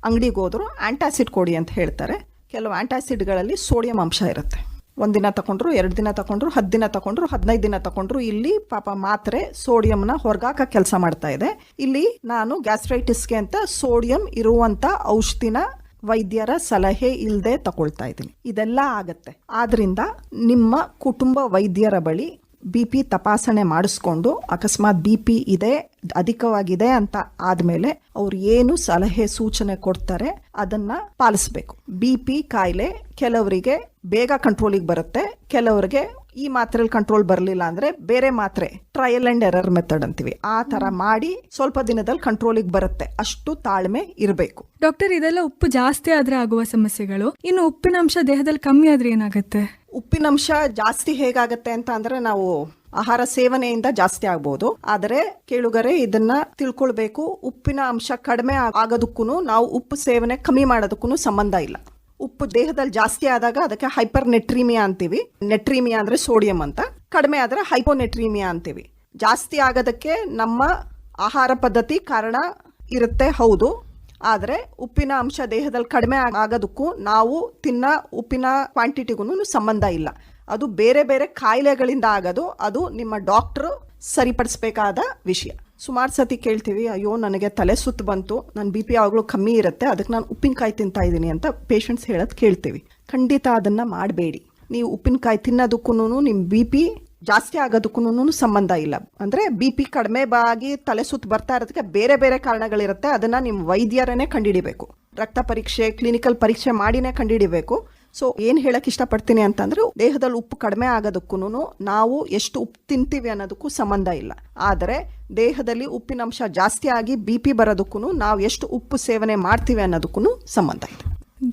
ಅಂಗಡಿಗೆ ಹೋದ್ರು, ಆಂಟಾಸಿಡ್ ಕೊಡಿ ಅಂತ ಹೇಳ್ತಾರೆ. ಕೆಲವು ಆಂಟಾಸಿಡ್ಗಳಲ್ಲಿ ಸೋಡಿಯಂ ಅಂಶ ಇರುತ್ತೆ. ಒಂದಿನ ತಗೊಂಡ್ರು ಎರಡು ದಿನ ತಗೊಂಡ್ರು ಹತ್ತು ದಿನ ತಗೊಂಡ್ರು ಹದಿನೈದು ದಿನ ತಗೊಂಡ್ರು ಇಲ್ಲಿ ಪಾಪ ಮಾತ್ರೆ ಸೋಡಿಯಂನ ಹೊರಗಾಕ ಕೆಲಸ ಮಾಡ್ತಾ ಇದೆ. ಇಲ್ಲಿ ನಾನು ಗ್ಯಾಸ್ಟ್ರೈಟಿಸ್ಗೆ ಅಂತ ಸೋಡಿಯಂ ಇರುವಂತ ಔಷಧಿನ ವೈದ್ಯರ ಸಲಹೆ ಇಲ್ಲದೆ ತಗೊಳ್ತಾ ಇದ್ದೀನಿ. ಇದೆಲ್ಲ ಆಗತ್ತೆ. ಆದ್ರಿಂದ ನಿಮ್ಮ ಕುಟುಂಬ ವೈದ್ಯರ ಬಳಿ ಬಿ ಪಿ ತಪಾಸಣೆ ಮಾಡಿಸ್ಕೊಂಡು ಅಕಸ್ಮಾತ್ ಬಿ ಪಿ ಇದೆ, ಅಧಿಕವಾಗಿದೆ ಅಂತ ಆದ್ಮೇಲೆ ಅವ್ರು ಏನು ಸಲಹೆ ಸೂಚನೆ ಕೊಡ್ತಾರೆ ಅದನ್ನ ಪಾಲಿಸ್ಬೇಕು. ಬಿ ಪಿ ಕಾಯಿಲೆ ಕೆಲವರಿಗೆ ಬೇಗ ಕಂಟ್ರೋಲಿಗೆ ಬರುತ್ತೆ, ಕೆಲವರಿಗೆ ಈ ಮಾತ್ರೆಲಿ ಕಂಟ್ರೋಲ್ ಬರಲಿಲ್ಲ ಅಂದ್ರೆ ಬೇರೆ ಮಾತ್ರೆ ಟ್ರಯಲ್ ಅಂಡ್ ಎರರ್ ಮೆಥಡ್ ಅಂತೀವಿ. ಆ ತರ ಮಾಡಿ ಸ್ವಲ್ಪ ದಿನದಲ್ಲಿ ಕಂಟ್ರೋಲಿಗೆ ಬರುತ್ತೆ. ಅಷ್ಟು ತಾಳ್ಮೆ ಇರಬೇಕು. ಡಾಕ್ಟರ್ ಇದೆಲ್ಲ ಉಪ್ಪು ಜಾಸ್ತಿ ಆದ್ರೆ ಆಗುವ ಸಮಸ್ಯೆಗಳು? ಇನ್ನು ಉಪ್ಪಿನ ಅಂಶ ದೇಹದಲ್ಲಿ ಕಮ್ಮಿ ಆದ್ರೆ ಏನಾಗುತ್ತೆ? ಉಪ್ಪಿನಂಶ ಜಾಸ್ತಿ ಹೇಗಾಗತ್ತೆ ಅಂತ ಅಂದ್ರೆ ನಾವು ಆಹಾರ ಸೇವನೆಯಿಂದ ಜಾಸ್ತಿ ಆಗ್ಬೋದು. ಆದರೆ ಕೇಳುಗರೆ ಇದನ್ನ ತಿಳ್ಕೊಳ್ಬೇಕು. ಉಪ್ಪಿನ ಅಂಶ ಕಡಿಮೆ ಆಗೋದಕ್ಕೂ ನಾವು ಉಪ್ಪು ಸೇವನೆ ಕಮ್ಮಿ ಮಾಡೋದಕ್ಕೂ ಸಂಬಂಧ ಇಲ್ಲ. ಉಪ್ಪು ದೇಹದಲ್ಲಿ ಜಾಸ್ತಿ ಆದಾಗ ಅದಕ್ಕೆ ಹೈಪರ್ ನೆಟ್ರೀಮಿಯಾ ಅಂತೀವಿ. ನೆಟ್ರೀಮಿಯಾ ಅಂದ್ರೆ ಸೋಡಿಯಂ ಅಂತ. ಕಡಿಮೆ ಆದ್ರೆ ಹೈಪೋನೆಟ್ರೀಮಿಯಾ ಅಂತೀವಿ. ಜಾಸ್ತಿ ಆಗೋದಕ್ಕೆ ನಮ್ಮ ಆಹಾರ ಪದ್ಧತಿ ಕಾರಣ ಇರುತ್ತೆ, ಹೌದು. ಆದರೆ ಉಪ್ಪಿನ ಅಂಶ ದೇಹದಲ್ಲಿ ಕಡಿಮೆ ಆಗೋದಕ್ಕೂ ನಾವು ತಿನ್ನ ಉಪ್ಪಿನ ಕ್ವಾಂಟಿಟಿಗೂ ಸಂಬಂಧ ಇಲ್ಲ. ಅದು ಬೇರೆ ಬೇರೆ ಕಾಯಿಲೆಗಳಿಂದ ಆಗೋದು. ಅದು ನಿಮ್ಮ ಡಾಕ್ಟ್ರು ಸರಿಪಡಿಸಬೇಕಾದ ವಿಷಯ. ಸುಮಾರು ಸತಿ ಕೇಳ್ತೀವಿ, ಅಯ್ಯೋ, ನನಗೆ ತಲೆ ಸುತ್ತು ಬಂತು ನನ್ನ ಬಿ ಪಿ ಯಾವಾಗಲೂ ಕಮ್ಮಿ ಇರುತ್ತೆ ಅದಕ್ಕೆ ನಾನು ಉಪ್ಪಿನಕಾಯಿ ತಿಂತಾ ಇದ್ದೀನಿ ಅಂತ ಪೇಷಂಟ್ಸ್ ಹೇಳೋದು ಕೇಳ್ತೀವಿ. ಖಂಡಿತ ಅದನ್ನು ಮಾಡಬೇಡಿ. ನೀವು ಉಪ್ಪಿನಕಾಯಿ ತಿನ್ನೋದಕ್ಕೂ ನಿಮ್ಮ ಬಿ ಪಿ ಜಾಸ್ತಿ ಆಗೋದಕ್ಕೂ ಸಂಬಂಧ ಇಲ್ಲ. ಅಂದರೆ ಬಿ ಪಿ ಕಡಿಮೆ ಬಾಗಿ ತಲೆ ಸುತ್ತು ಬರ್ತಾ ಇರೋದಕ್ಕೆ ಬೇರೆ ಬೇರೆ ಕಾರಣಗಳಿರುತ್ತೆ, ಅದನ್ನು ನಿಮ್ಮ ವೈದ್ಯರನ್ನೇ ಕಂಡುಹಿಡಿಬೇಕು ರಕ್ತ ಪರೀಕ್ಷೆ ಕ್ಲಿನಿಕಲ್ ಪರೀಕ್ಷೆ ಮಾಡಿನೇ ಕಂಡುಹಿಡಿಬೇಕು ಸೊ ಏನ್ ಹೇಳಕ್ ಇಷ್ಟಪಡ್ತೀನಿ ಅಂತಂದ್ರೆ ದೇಹದಲ್ಲಿ ಉಪ್ಪು ಕಡಿಮೆ ಆಗೋದಕ್ಕೂ ನಾವು ಎಷ್ಟು ಉಪ್ಪು ತಿಂತೀವಿ ಅನ್ನೋದಕ್ಕೂ ಸಂಬಂಧ ಇಲ್ಲ. ಆದರೆ ದೇಹದಲ್ಲಿ ಉಪ್ಪಿನಂಶ ಜಾಸ್ತಿ ಆಗಿ ಬಿ ಪಿ ಬರೋದಕ್ಕೂ ನಾವು ಎಷ್ಟು ಉಪ್ಪು ಸೇವನೆ ಮಾಡ್ತೀವಿ ಅನ್ನೋದಕ್ಕೂ ಸಂಬಂಧ ಇದೆ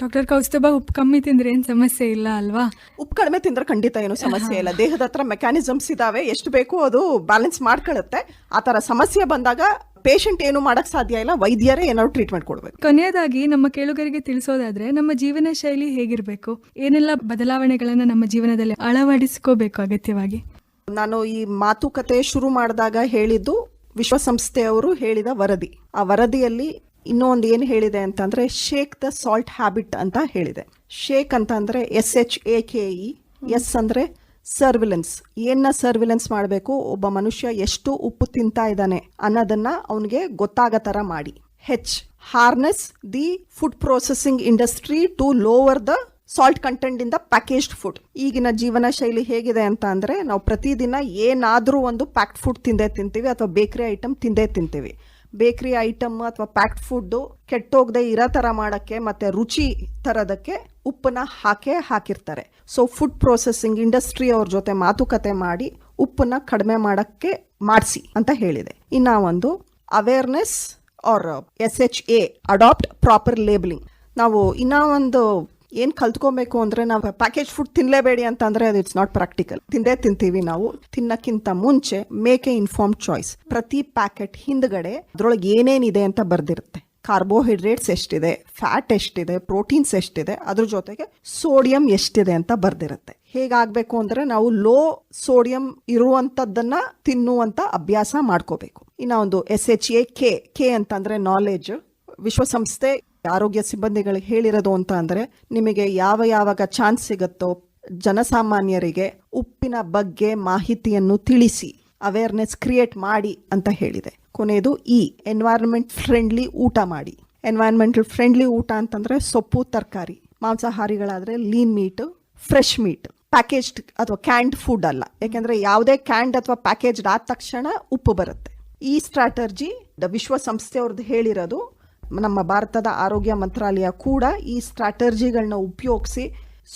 ಡಾಕ್ಟರ್ ಕೌಸ್ತುಭ ಉಪ್ಪು ಕಮ್ಮಿ ತಿಂದ್ರೆ ಏನು ಸಮಸ್ಯೆ ಇಲ್ಲ ಅಲ್ವಾ? ಉಪ್ಪು ಕಡಿಮೆ ತಿಂದ್ರೆ ಖಂಡಿತ ಏನು ಸಮಸ್ಯೆ ಇಲ್ಲ. ದೇಹದ ಹತ್ರ ಮೆಕ್ಯಾನಿಸಮ್ಸ್ ಇದಾವೆ ಎಷ್ಟು ಬೇಕು ಅದು ಬ್ಯಾಲೆನ್ಸ್ ಮಾಡ್ಕೊಳ್ಳುತ್ತೆ. ಆ ಥರ ಸಮಸ್ಯೆ ಬಂದಾಗ ಪೇಷಂಟ್ ಏನು ಮಾಡಕ್ ಸಾಧ್ಯ ಇಲ್ಲ ವೈದ್ಯರೇ ಏನಾದ್ರು ಟ್ರೀಟ್ಮೆಂಟ್ ಕೊಡ್ಬೇಕು. ಕೊನೆಯದಾಗಿ ನಮ್ಮ ಕೇಳುಗರಿಗೆ ತಿಳಿಸೋದಾದ್ರೆ ನಮ್ಮ ಜೀವನ ಶೈಲಿ ಹೇಗಿರ್ಬೇಕು? ಏನೆಲ್ಲ ಬದಲಾವಣೆಗಳನ್ನ ನಮ್ಮ ಜೀವನದಲ್ಲಿ ಅಳವಡಿಸ್ಕೋಬೇಕು ಅಗತ್ಯವಾಗಿ? ನಾನು ಈ ಮಾತುಕತೆ ಶುರು ಮಾಡಿದಾಗ ಹೇಳಿದ್ದು ವಿಶ್ವಸಂಸ್ಥೆಯವರು ಹೇಳಿದ ವರದಿ. ಆ ವರದಿಯಲ್ಲಿ ಇನ್ನೂ ಒಂದು ಏನು ಹೇಳಿದೆ ಅಂತಂದ್ರೆ ಶೇಕ್ ದ ಸಾಲ್ಟ್ ಹ್ಯಾಬಿಟ್ ಅಂತ ಹೇಳಿದೆ. ಶೇಕ್ ಅಂತ ಅಂದ್ರೆ S H A K E S ಅಂದ್ರೆ ಸರ್ವಿಲೆನ್ಸ್. ಏನ ಸರ್ವಿಲೆನ್ಸ್ ಮಾಡಬೇಕು? ಒಬ್ಬ ಮನುಷ್ಯ ಎಷ್ಟು ಉಪ್ಪು ತಿಂತಾ ಇದ್ದಾನೆ ಅನ್ನೋದನ್ನ ಅವನಿಗೆ ಗೊತ್ತಾಗೋ ಥರ ಮಾಡಿ. H harness the food processing industry to lower the salt content ಇಂದ ಪ್ಯಾಕೇಜ್ಡ್ ಫುಡ್ ಈಗಿನ ಜೀವನ ಶೈಲಿ ಹೇಗಿದೆ ಅಂತ ಅಂದ್ರೆ ನಾವು ಪ್ರತಿದಿನ ಏನಾದರೂ ಒಂದು ಪ್ಯಾಕ್ಡ್ ಫುಡ್ ತಿಂದೇ ತಿಂತೀವಿ ಅಥವಾ ಬೇಕರಿ ಐಟಮ್ ತಿಂದೇ ತಿಂತೀವಿ. ಬೇಕರಿ ಐಟಮ್ ಅಥವಾ ಪ್ಯಾಕ್ಡ್ ಫುಡ್ ಕೆಟ್ಟೋಗದೆ ಇರೋ ತರ ಮಾಡಕ್ಕೆ ಮತ್ತೆ ರುಚಿ ತರೋದಕ್ಕೆ ಉಪ್ಪನ್ನ ಹಾಕೇ ಹಾಕಿರ್ತಾರೆ. ಸೊ ಫುಡ್ ಪ್ರೊಸೆಸಿಂಗ್ ಇಂಡಸ್ಟ್ರಿ ಅವ್ರ ಜೊತೆ ಮಾತುಕತೆ ಮಾಡಿ ಉಪ್ಪನ್ನ ಕಡಿಮೆ ಮಾಡಕ್ಕೆ ಮಾಡಿಸಿ ಅಂತ ಹೇಳಿದೆ. ಇನ್ನ ಒಂದು awareness R S H A adopt proper labelling ನಾವು ಇನ್ನ ಒಂದು ಏನ್ ಕಲ್ತ್ಕೊಬೇಕು ಅಂದ್ರೆ ನಾವು ಪ್ಯಾಕೇಜ್ ಫುಡ್ ತಿನ್ಲೇಬೇಡಿ ಅಂತ ಅಂದ್ರೆ ಅದು ಇಟ್ಸ್ ನಾಟ್ ಪ್ರಾಕ್ಟಿಕಲ್ ತಿಂದೇ ತಿಂತೀವಿ ನಾವು. ತಿನ್ನಕ್ಕಿಂತ ಮುಂಚೆ ಮೇಕ್ ಎ ಇನ್ಫಾರ್ಮ್ ಚಾಯ್ಸ್ ಪ್ರತಿ ಪ್ಯಾಕೆಟ್ ಹಿಂದ್ಗಡೆ ಅದ್ರೊಳಗೆ ಏನೇನಿದೆ ಅಂತ ಬರ್ದಿರುತ್ತೆ. ಕಾರ್ಬೋಹೈಡ್ರೇಟ್ಸ್ ಎಷ್ಟಿದೆ, ಫ್ಯಾಟ್ ಎಷ್ಟಿದೆ, ಪ್ರೋಟೀನ್ಸ್ ಎಷ್ಟಿದೆ, ಅದ್ರ ಜೊತೆಗೆ ಸೋಡಿಯಂ ಎಷ್ಟಿದೆ ಅಂತ ಬರ್ದಿರುತ್ತೆ. ಹೇಗಾಗಬೇಕು ಅಂದ್ರೆ ನಾವು ಲೋ ಸೋಡಿಯಂ ಇರುವಂತದ್ದನ್ನ ತಿನ್ನುವಂತ ಅಭ್ಯಾಸ ಮಾಡ್ಕೋಬೇಕು. ಇನ್ನ ಒಂದು S H A K K ಅಂತಂದರೆ ನಾಲೆಜ್ ವಿಶ್ವಸಂಸ್ಥೆ, ಆರೋಗ್ಯ ಸಿಬ್ಬಂದಿಗಳಿಗೆ ಹೇಳಿರೋದು ಅಂತ ಅಂದರೆ ನಿಮಗೆ ಯಾವ ಯಾವಾಗ ಚಾನ್ಸ್ ಸಿಗುತ್ತೋ, ಜನಸಾಮಾನ್ಯರಿಗೆ ಉಪ್ಪಿನ ಬಗ್ಗೆ ಮಾಹಿತಿಯನ್ನು ತಿಳಿಸಿ. ಅವೇರ್ನೆಸ್ ಕ್ರಿಯೇಟ್ ಮಾಡಿ ಅಂತ ಹೇಳಿದೆ. ಕೊನೆಯದು ಇ ಎನ್ವೈರನ್ಮೆಂಟ್ ಫ್ರೆಂಡ್ಲಿ ಊಟ ಮಾಡಿ. ಎನ್ವೈರನ್ಮೆಂಟಲ್ ಫ್ರೆಂಡ್ಲಿ ಊಟ ಅಂತಂದ್ರೆ ಸೊಪ್ಪು, ತರಕಾರಿ, ಮಾಂಸಾಹಾರಿಗಳಾದರೆ lean meat fresh meat packaged ಅಥವಾ ಕ್ಯಾಂಡ್ ಫುಡ್ ಅಲ್ಲ. ಯಾಕೆಂದ್ರೆ ಯಾವುದೇ ಕ್ಯಾಂಡ್ ಅಥವಾ ಪ್ಯಾಕೇಜ್ಡ್ ಆದ ತಕ್ಷಣ ಉಪ್ಪು ಬರುತ್ತೆ. ಈ ಸ್ಟ್ರಾಟರ್ಜಿ ವಿಶ್ವಸಂಸ್ಥೆಯವ್ರದ್ದು ಹೇಳಿರೋದು, ನಮ್ಮ ಭಾರತದ ಆರೋಗ್ಯ ಮಂತ್ರಾಲಯ ಕೂಡ ಈ ಸ್ಟ್ರಾಟರ್ಜಿಗಳನ್ನ ಉಪಯೋಗಿಸಿ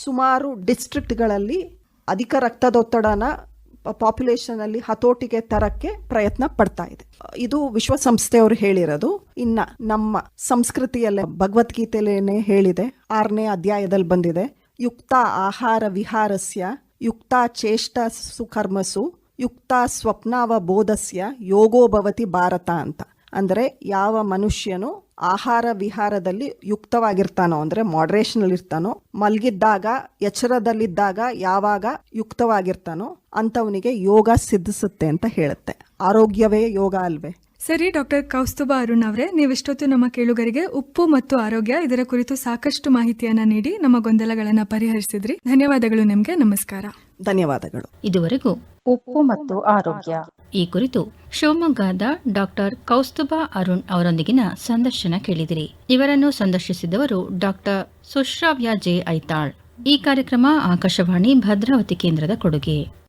ಸುಮಾರು ಡಿಸ್ಟ್ರಿಕ್ಟ್ಗಳಲ್ಲಿ ಅಧಿಕ ರಕ್ತದೊತ್ತಡನ ಪಾಪ್ಯುಲೇಷನ್ ಅಲ್ಲಿ ಹತೋಟಿಗೆ ತರಕ್ಕೆ ಪ್ರಯತ್ನ ಪಡ್ತಾ ಇದೆ. ಇದು ವಿಶ್ವಸಂಸ್ಥೆಯವರು ಹೇಳಿರೋದು. ಇನ್ನ ನಮ್ಮ ಸಂಸ್ಕೃತಿಯಲ್ಲೇ ಭಗವದ್ಗೀತೆಯಲ್ಲೇನೆ ಹೇಳಿದೆ. ಆರನೇ ಅಧ್ಯಾಯದಲ್ಲಿ ಬಂದಿದೆ. ಯುಕ್ತ ಆಹಾರ ವಿಹಾರಸ್ಯ, ಯುಕ್ತ ಚೇಷ್ಟ ಸುಕರ್ಮಸು, ಯುಕ್ತ ಸ್ವಪ್ನಾವ ಬೋಧಸ್ಯ ಯೋಗೋಭವತಿ ಭಾರತ ಅಂತ. ಅಂದರೆ ಯಾವ ಮನುಷ್ಯನು ಆಹಾರ ವಿಹಾರದಲ್ಲಿ ಯುಕ್ತವಾಗಿರ್ತಾನೋ ಅಂದ್ರೆ ಮಾಡ್ರೇಷನ್ ಅಲ್ಲಿ ಇರ್ತಾನೋ ಮಲ್ಗಿದ್ದಾಗ ಎಚ್ಚರದಲ್ಲಿದ್ದಾಗ ಯಾವಾಗ ಯುಕ್ತವಾಗಿರ್ತಾನೋ ಅಂತವನಿಗೆ ಯೋಗ ಸಿದ್ಧಿಸುತ್ತೆ ಅಂತ ಹೇಳುತ್ತೆ. ಆರೋಗ್ಯವೇ ಯೋಗ ಅಲ್ವೇ? ಸರಿ ಡಾಕ್ಟರ್ ಕೌಸ್ತುಭ ಅರುಣ್ ಅವರೇ ನೀವಿಷ್ಟೊತ್ತು ನಮ್ಮ ಕೇಳುಗರಿಗೆ ಉಪ್ಪು ಮತ್ತು ಆರೋಗ್ಯ ಇದರ ಕುರಿತು ಸಾಕಷ್ಟು ಮಾಹಿತಿಯನ್ನ ನೀಡಿ ನಮ್ಮ ಗೊಂದಲಗಳನ್ನ ಪರಿಹರಿಸಿದ್ರಿ. ಧನ್ಯವಾದಗಳು ನಿಮ್ಗೆ ನಮಸ್ಕಾರ. ಧನ್ಯವಾದಗಳು. ಇದುವರೆಗೂ ಉಪ್ಪು ಮತ್ತು ಆರೋಗ್ಯ. ಈ ಕುರಿತು ಶಿವಮೊಗ್ಗದ ಡಾಕ್ಟರ್ ಕೌಸ್ತುಭ ಅರುಣ್ ಅವರೊಂದಿಗಿನ ಸಂದರ್ಶನ ಕೇಳಿದಿರಿ. ಇವರನ್ನು ಸಂದರ್ಶಿಸಿದವರು ಡಾಕ್ಟರ್ ಸುಶ್ರಾವ್ಯ ಜೆ ಐತಾಳ್. ಈ ಕಾರ್ಯಕ್ರಮ ಆಕಾಶವಾಣಿ ಭದ್ರಾವತಿ ಕೇಂದ್ರದ ಕೊಡುಗೆ.